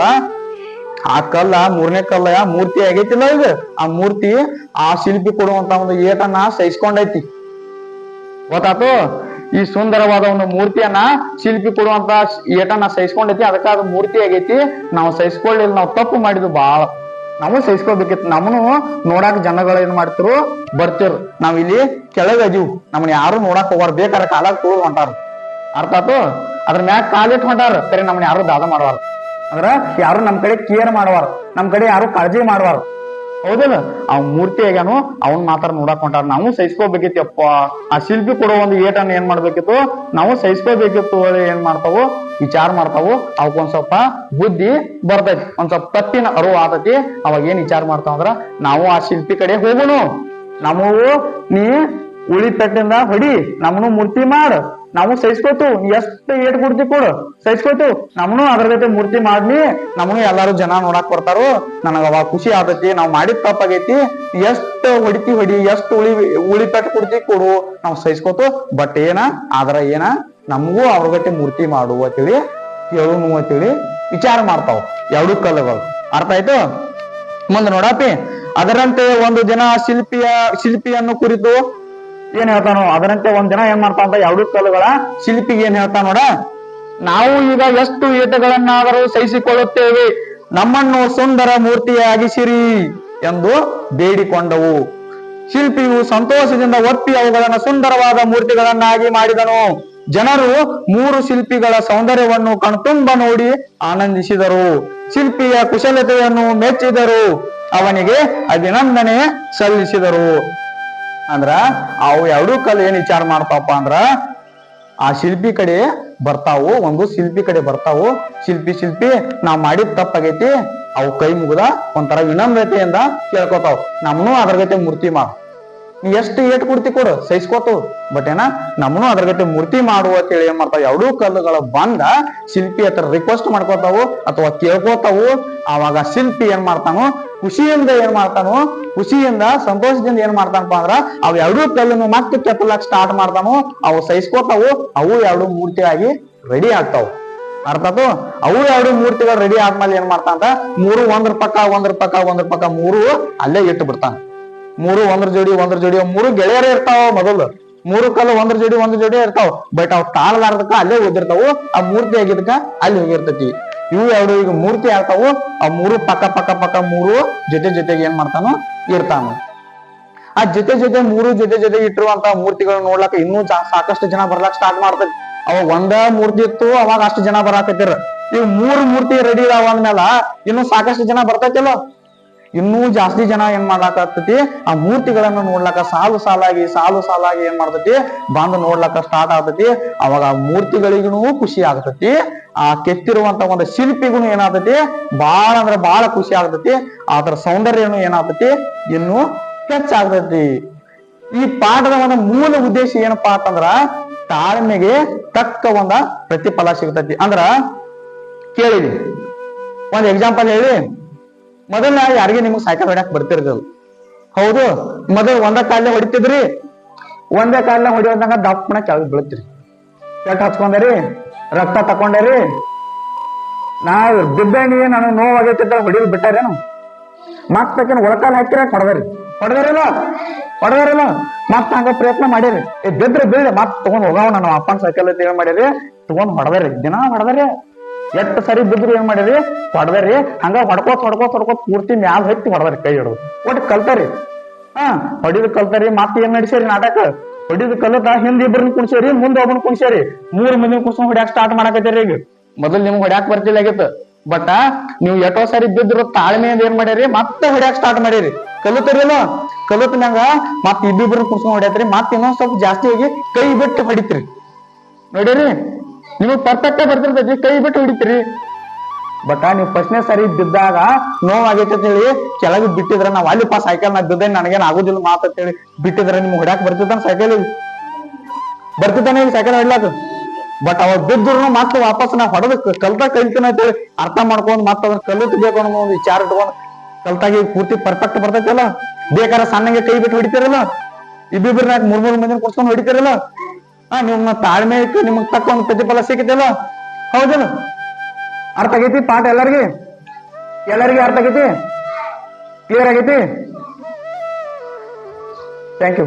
ಆ ಕಲ್ಲ, ಮೂರನೇ ಕಲ್ಲ ಮೂರ್ತಿ ಆಗೈತಿಲ್ಲ ಇದ್? ಆ ಮೂರ್ತಿ ಆ ಶಿಲ್ಪಿ ಕೊಡುವಂತ ಒಂದು ಏಟನ್ನ ಸಹಿಸ್ಕೊಂಡೈತಿ. ಗೊತ್ತಾತು? ಈ ಸುಂದರವಾದ ಒಂದು ಮೂರ್ತಿಯನ್ನ ಶಿಲ್ಪಿ ಕೊಡುವಂತ ಏಟನ್ನ ಸಹಿಸ್ಕೊಂಡೈತಿ, ಅದಕ್ಕ ಅದು ಮೂರ್ತಿ ಆಗೈತಿ. ನಾವು ಸಹಿಸ್ಕೊಳ್ಳಿಲ್ಲ, ನಾವು ತಪ್ಪು ಮಾಡಿದ್ವಿ ಬಾಳ. ನಾವು ಸಹಿಸ್ಕೊಳ್ಬೇಕಿತ್ತು. ನಮ್ಮನು ನೋಡಾಕ ಜನಗಳು ಏನ್ ಮಾಡ್ತಿರು? ಬರ್ತಿರು. ನಾವ್ ಇಲ್ಲಿ ಕೆಳಗೆ ಅದೀವ್. ನಮ್ಮನ್ನ ಯಾರು ನೋಡಾಕ ಹೋಗಾರ ಬೇಕಾದ್ರೆ ಕಾಲಾಗ ತುಳಿದು ಹೊಂಟಾರ. ಅರ್ಥ ಆತು? ಅದ್ರ ಮ್ಯಾಗ ಕಾಲಿಟ್ ಹೊಂಟಾರ. ಸರಿ ನಮ್ಮನ್ನ ಯಾರು ದಾದ ಮಾಡುವಾರ ಅಂದ್ರ ಯಾರು ನಮ್ ಕಡೆ ಕೇರ್ ಮಾಡುವಾರ, ನಮ್ ಕಡೆ ಯಾರು ಕಾಳಜಿ ಮಾಡುವಾರು. ಹೌದಲ್ಲ ಅವ್ ಮೂರ್ತಿ ಆಗ್ಯಾನು, ಅವನ್ ಮಾತಾಡ್ ನೋಡಾಕ್ ಹೊಂಟಾರ. ನಾವು ಸಹಿಸ್ಕೋಬೇಕಿತ್ತು ಅಪ್ಪ ಆ ಶಿಲ್ಪಿ ಕೊಡೋ ಒಂದು ಏಟನ್ನ ಏನ್ ಮಾಡ್ಬೇಕಿತ್ತು? ನಾವು ಸಹಿಸ್ಕೋಬೇಕಿತ್ತು ಏನ್ ಮಾಡ್ತಾವು? ವಿಚಾರ ಮಾಡ್ತಾವು. ಅವಕ್ಕೊಂದ್ ಸ್ವಲ್ಪ ಬುದ್ಧಿ ಬರ್ತೈತಿ. ಒಂದ್ ಸ್ವಲ್ಪ ತಪ್ಪಿನ ಅರಿವು ಆತೈತಿ. ಅವಾಗ ಏನ್ ವಿಚಾರ ಮಾಡ್ತಾವ ಅಂದ್ರ, ನಾವು ಆ ಶಿಲ್ಪಿ ಕಡೆ ಹೋಗೋನು. ನಮಗೂ ನೀ ಉಳಿ ತಟ್ಟಿಂದ ಹೊಡಿ. ನಮ್ಮನು ಮೂರ್ತಿ ಮಾಡ್. ನಾವು ಸಹಿಸ್ಕೋತು ಎಷ್ಟ್ ಏಟ್ ಕೊಡ್ತಿ ಕೊಡು ಸಹಿಸ್ಕೋತು ನಮ್ನು ಅದ್ರ ಜೊತೆ ಮೂರ್ತಿ ಮಾಡ್ಲಿ, ನಮ್ನು ಎಲ್ಲಾರು ಜನ ನೋಡಾಕ್ ಬರ್ತಾರು, ನನಗ ಅವಾಗ ಖುಷಿ ಆಗತಿ ನಾವ್ ಮಾಡಿದ್ ತಪ್ಪಾಗೈತಿ. ಎಷ್ಟ್ ಹೊಡಿತಿ ಹೊಡಿ, ಎಷ್ಟ್ ಉಳಿ ಉಳಿ ಪೆಟ್ಟು ಕೊಡ್ತಿ ಕೊಡು. ನಾವ್ ಸಹಿಸ್ಕೋತು ಬಟ್ ಏನ, ಆದ್ರ ಏನ, ನಮಗೂ ಅವ್ರ ಗತಿ ಮೂರ್ತಿ ಮಾಡು ಅಂತೇಳಿ ಹೇಳುನು ಅಂತೇಳಿ ವಿಚಾರ ಮಾಡ್ತಾವ ಎರಡು ಕಲ್ಲುಗಳು. ಅರ್ಥ ಆಯ್ತು? ಮುಂದೆ ನೋಡಪ್ಪಿ ಅದರಂತೆ ಒಂದು ದಿನ ಶಿಲ್ಪಿಯ, ಶಿಲ್ಪಿಯನ್ನು ಕುರಿತು ಏನ್ ಹೇಳ್ತಾನೋ? ಅದರಂತೆ ಒಂದ್ ದಿನ ಏನ್ ಮಾಡ್ತಾ ಅಂತ ಎರಡು ಕಲ್ಲುಗಳ ಶಿಲ್ಪಿಗೆ ಏನ್ ಹೇಳ್ತಾ ನೋಡ? ನಾವು ಈಗ ಎಷ್ಟು ಏಟಗಳನ್ನಾದರೂ ಸಹಿಸಿಕೊಳ್ಳುತ್ತೇವೆ. ನಮ್ಮನ್ನು ಸುಂದರ ಮೂರ್ತಿಯಾಗಿಸಿರಿ ಎಂದು ಬೇಡಿಕೊಂಡವು. ಶಿಲ್ಪಿಯು ಸಂತೋಷದಿಂದ ಒಪ್ಪಿ ಅವುಗಳನ್ನು ಸುಂದರವಾದ ಮೂರ್ತಿಗಳನ್ನಾಗಿ ಮಾಡಿದನು. ಜನರು ಮೂರು ಶಿಲ್ಪಿಗಳ ಸೌಂದರ್ಯವನ್ನು ಕಣ್ತುಂಬ ನೋಡಿ ಆನಂದಿಸಿದರು. ಶಿಲ್ಪಿಯ ಕುಶಲತೆಯನ್ನು ಮೆಚ್ಚಿದರು. ಅವನಿಗೆ ಅಭಿನಂದನೆ ಸಲ್ಲಿಸಿದರು. ಅಂದ್ರ ಅವು ಎರಡು ಕಲ್ಲು ಏನ್ ವಿಚಾರ ಮಾಡ್ತಾವಪ್ಪ ಅಂದ್ರ ಆ ಶಿಲ್ಪಿ ಕಡೆ ಬರ್ತಾವು, ಒಂದು ಶಿಲ್ಪಿ ಕಡೆ ಬರ್ತಾವು. ಶಿಲ್ಪಿ ಶಿಲ್ಪಿ, ನಾವ್ ಮಾಡಿದ್ ತಪ್ಪಾಗೈತಿ. ಅವು ಕೈ ಮುಗ್ದ ಒಂಥರ ವಿನಮ್ರತೆಯಿಂದ ಕೇಳ್ಕೊತಾವ್. ನಮ್ನು ಅದ್ರ ಗತೆ ಮೂರ್ತಿ ಮಾಡು. ನೀ ಎಷ್ಟು ಏಟ್ ಕೊಡ್ತಿ ಕೊಡು ಸಹಿಸ್ಕೋತು ಬಟ್ ಏನ ನಮ್ಮನು ಅದ್ರ ಗಟ್ಟಿ ಮೂರ್ತಿ ಮಾಡುವ ಅಂತ ಹೇಳಿ ಏನ್ ಮಾಡ್ತಾವ? ಎರಡೂ ಕಲ್ಲುಗಳು ಬಂದ ಶಿಲ್ಪಿ ಹತ್ರ ರಿಕ್ವೆಸ್ಟ್ ಮಾಡ್ಕೋತಾವು ಅಥವಾ ಕೇಳ್ಕೋತಾವು. ಅವಾಗ ಶಿಲ್ಪಿ ಏನ್ ಮಾಡ್ತಾನು, ಖುಷಿಯಿಂದ ಏನ್ ಮಾಡ್ತಾನು, ಖುಷಿಯಿಂದ, ಸಂತೋಷದಿಂದ ಏನ್ ಮಾಡ್ತಾನಪ್ಪ ಅಂದ್ರ, ಅವ್ ಎರಡೂ ಕಲ್ಲನ್ನು ಮತ್ತೆ ಕೆತ್ತಲಕ್ ಸ್ಟಾರ್ಟ್ ಮಾಡ್ತಾನು ಅವು ಸಹಿಸ್ಕೋತಾವು ಅವು ಎರಡು ಮೂರ್ತಿಯಾಗಿ ರೆಡಿ ಆಗ್ತಾವು. ಅರ್ಥಾತು ಅವು ಎರಡು ಮೂರ್ತಿಗಳು ರೆಡಿ ಆದ್ಮೇಲೆ ಏನ್ ಮಾಡ್ತಾನ ಮೂರು ಒಂದ್ರ ಪಕ್ಕ ಒಂದ್ರ ಪಕ್ಕ ಒಂದ್ರ ಪಕ್ಕ, ಮೂರು ಅಲ್ಲೇ ಇಟ್ಟು ಬಿಡ್ತಾನ. ಮೂರು ಒಂದ್ರ ಜೋಡಿ ಒಂದ್ರ ಜೋಡಿ ಮೂರು ಗೆಳೆಯರೇ ಇರ್ತಾವ ಮೊದಲು. ಮೂರು ಕಲ್ಲು ಒಂದ್ರ ಜೋಡಿ ಒಂದ್ರ ಜೋಡಿ ಇರ್ತಾವ. ಬಟ್ ಅವ್ ತಾಳಲಾರ್ದಕ್ಕ ಅಲ್ಲೇ ಹೋಗಿರ್ತಾವು, ಆ ಮೂರ್ತಿ ಆಗಿದ್ದಕ್ಕ ಅಲ್ಲಿ ಹೋಗಿರ್ತೈತಿ. ಇವು ಎರಡು ಈಗ ಮೂರ್ತಿ ಆಗ್ತಾವು, ಆ ಮೂರು ಪಕ್ಕ ಪಕ್ಕ ಪಕ್ಕ ಮೂರು ಜೊತೆ ಜೊತೆಗೆ ಏನ್ ಮಾಡ್ತಾನೋ ಇರ್ತಾನು. ಆ ಜೊತೆ ಜೊತೆ ಮೂರು ಜೊತೆ ಜೊತೆ ಇಟ್ಟಿರುವಂತ ಮೂರ್ತಿಗಳನ್ನ ನೋಡ್ಲಾಕ ಇನ್ನೂ ಸಾಕಷ್ಟು ಜನ ಬರ್ಲಾಕ್ ಸ್ಟಾರ್ಟ್ ಮಾಡ್ತೈತಿ. ಅವ ಒಂದ ಮೂರ್ತಿ ಇತ್ತು, ಅವಾಗ ಅಷ್ಟು ಜನ ಬರಾಕತ್ತಿರ. ಈಗ ಮೂರು ಮೂರ್ತಿ ರೆಡಿ ಇದಾವ ಅಂದ್ಮೇಲ ಇನ್ನು ಸಾಕಷ್ಟು ಜನ ಬರ್ತೈತಿಲ್ಲ? ಇನ್ನೂ ಜಾಸ್ತಿ ಜನ ಏನ್ ಮಾಡ್ಲಾಕತ್ತೈತಿ ಆ ಮೂರ್ತಿಗಳನ್ನ ನೋಡ್ಲಾಕ ಸಾಲು ಸಾಲಾಗಿ ಸಾಲು ಸಾಲಾಗಿ ಏನ್ ಮಾಡ್ತೈತಿ? ಬಂದು ನೋಡ್ಲಾಕ ಸ್ಟಾರ್ಟ್ ಆಗ್ತೈತಿ. ಅವಾಗ ಆ ಮೂರ್ತಿಗಳಿಗೂ ಖುಷಿ ಆಗ್ತೈತಿ. ಆ ಕೆತ್ತಿರುವಂತ ಒಂದು ಶಿಲ್ಪಿಗೂ ಏನಾಗ್ತೈತಿ? ಬಹಳ ಅಂದ್ರೆ ಬಹಳ ಖುಷಿ ಆಗ್ತೈತಿ. ಅದರ ಸೌಂದರ್ಯನು ಏನಾಗ್ತೈತಿ? ಇನ್ನು ಹೆಚ್ಚಾಗ್ತೈತಿ. ಈ ಪಾಠದ ಒಂದು ಮೂಲ ಉದ್ದೇಶ ಏನಪ್ಪಾ ಅಂತಂದ್ರ ತಾಳ್ಮೆಗೆ ತಕ್ಕ ಒಂದ ಪ್ರತಿಫಲ ಸಿಗ್ತೈತಿ. ಅಂದ್ರ ಕೇಳಿರಿ. ಒಂದ್ ಎಕ್ಸಾಂಪಲ್ ಹೇಳಿ ಮೊದಲ ಯಾರಿಗೆ ನಿಮ್ಗೆ ಸೈಕಲ್ ಹೊಡ್ಯಾಕ್ ಬರ್ತಿರ್ತದ ಹೌದು, ಮೊದಲು ಒಂದ ಕಾಲ ಹೊಡಿತಿದ್ರಿ? ಒಂದೇ ಕಾಲೇ ಹೊಡಿಯೋದಂಗ ದಪ್ಪನ ಕೆಳಗೆ ಬೀಳ್ತೀರಿ. ಕೆಟ್ಟ ಹಚ್ಕೊಂಡರಿ, ರಕ್ತ ತಕೊಂಡರಿ. ನಾ ಬಿದ್ದೇನಿ ನಾನು ನೋವಾಗೈತಿದ್ದ ಹೊಡಿ ಬಿಟ್ಟಾರೇನು? ಮತ್ತಕಿನ ಒಳಕಾಲ ಹಾಕಿರ ಹೊಡೆದ್ರಿ. ಹೊಡೆದಾರಿಲ್ಲ? ಹೊಡೆದಾರಿಲ್ಲ? ಮತ್ತ ಹಂಗ ಪ್ರಯತ್ನ ಮಾಡಿರಿ. ಬಿದ್ರೆ ಬೀಳ್ರಿ ಮತ್ ತಗೊಂಡ್ ಹೋಗವ ನಾನು ಅಪ್ಪನ ಸೈಕಲ್ ಅಂತ ಹೇಳಿ ಮಾಡಿರಿ. ತಗೊಂಡ್ ಹೊಡೆದ್ರಿ, ದಿನ ಹೊಡೆದ್ರಿ. ಎಷ್ಟ್ ಸರಿ ಬಿದ್ರು ಏನ್ ಮಾಡಿರಿ ಹೊಡೆದ್ರಿ. ಹಂಗ ಹೊಡ್ಕೋತ್ ಹೊಡ್ಕೋತ್ ಹೊಡ್ಕೋತ್ ಪೂರ್ತಿ ಮ್ಯಾಲ ಹತ್ತಿ ಹೊಡೆದ್ರಿ ಕೈ ಹಿಡಿದು. ಒಟ್ಟು ಕಲ್ತಾರಿ. ಹಾ, ಹೊಡಿದು ಕಲ್ತಾರಿ. ಮತ್ತೆ ಏನ್ ನಡೆಸಿರಿ ನಾಟಕ? ಹೊಡಿದು ಕಲತ ಹಿಂದ್ ಇಬ್ಬರನ್ನ ಕುಣಿಸ್ಯಾರಿ, ಮುಂದೆ ಒಬ್ಬನ ಕುಣಿಸ್ಯಾರಿ. ಮೂರ್ ಮಂದಿ ಕುಣಿಸ್ ಹೊಡ್ಯಾಕ್ ಸ್ಟಾರ್ಟ್ ಮಾಡಾಕತ್ತೀರಿ ಈಗ. ಮೊದಲ್ ನಿಮ್ಗೆ ಹೊಡ್ಯಾಕ್ ಬರ್ತಿಲ್ಲ ಆಗಿತ್ತು. ಬಟ್, ನೀವು ಎಷ್ಟೋ ಸರಿ ಬಿದ್ರು ತಾಳ್ಮೆಯಿಂದ ಏನ್ ಮಾಡ್ಯಾರಿ? ಮತ್ತೆ ಹೊಡ್ಯಾಕ್ ಸ್ಟಾರ್ಟ್ ಮಾಡಿರಿ ಕಲಿತರಿಲ್ಲ ಕಲಿತನಾಗ ಮ್ಯಾಗ ಮತ್ ಇಬ್ಬಿಬ್ರು ಕುಡ್ಸ್ಕೊಂಡ್ ಹೊಡ್ಯಾತ್ರಿ. ಮತ್ತೆ ಇನ್ನೊಂದ್ ಸ್ವಲ್ಪ ಜಾಸ್ತಿ ಆಗಿ ಕೈ ಬಿಟ್ಟು ಹೊಡಿತ್ರಿ. ನೋಡಿರಿ ನಿಮಗ್ ಪರ್ಫೆಕ್ಟ್ ಬರ್ತಿರ್ತೈತಿ ಕೈ ಬಿಟ್ಟು ಹೊಡಿತೀರಿ. ಬಟ್ ನೀವು ಫಸ್ಟ್ನೇ ಸರಿ ಬಿದ್ದಾಗ ನೋವಾಗೈತೆ ಅಂತ ಹೇಳಿ ಕೆಳಗೆ ಬಿಟ್ಟಿದ್ರ ಅಲ್ಲಿ ಅಲ್ಲಿಪ್ಪ ಸೈಕಲ್ ನಾ ಬಿದ್ದೆ ನನಗೇನು ಆಗುದಿಲ್ಲ ಮಾತ ಹೇಳಿ ಬಿಟ್ಟಿದ್ರೆ ನಿಮ್ಗೆ ಹೊಡ್ಯಾಕ್ ಬರ್ತಿದ್ದಾನೆ ಸೈಕಲ್ ಬರ್ತಿದ್ದಾನೆ ಈಗ ಸೈಕಲ್ ಹೊಡ್ಲಾಕ. ಬಟ್ ಅವಾಗ ಬಿದ್ದ್ರು ಮತ್ತೆ ವಾಪಸ್ ನಾ ಹೊಡೆದ ಕಲ್ತ ಕಲ್ತೀನಿ ಅಂತ ಹೇಳಿ ಅರ್ಥ ಮಾಡ್ಕೊಂಡು ಮತ್ತೆ ಅದನ್ನ ಕಲಿತ್ಬೇಕು ಅನ್ನೋ ಒಂದು ವಿಚಾರ ಇಟ್ಕೊಂಡು ಕಲ್ತಾಗಿ ಪೂರ್ತಿ ಪರ್ಫೆಕ್ಟ್ ಬರ್ತೈತಲ್ಲ. ಬೇಕಾರ ಸಣ್ಣಗೆ ಕೈ ಬಿಟ್ಟು ಹೊಡಿತೀರಲ್ಲ? ಇಬ್ಬಿಬ್ರು ನಾಲ್ಕು ಮೂರ್ ಮೂರ್ ಮಂದಿನ ಕೊಡ್ಸ್ಕೊಂಡು ಹೊಡಿತಿರಲ್ಲ? ಹಾ ನಿಮ್ಮ ತಾಳ್ಮೆ ಇಟ್ಟು ನಿಮಗ್ ತಕ್ಕ ಒಂದು ಪ್ರತಿಫಲ ಸಿಕ್ಕಿತಲ್ಲ ಹೌದಲ್ಲ ಅರ್ಥ ಆಗೈತಿ ಪಾಠ ಎಲ್ಲರಿಗೆ? ಎಲ್ಲರಿಗೆ ಅರ್ಥ ಆಗೈತಿ? ಕ್ಲಿಯರ್ ಆಗೈತಿ? Thank you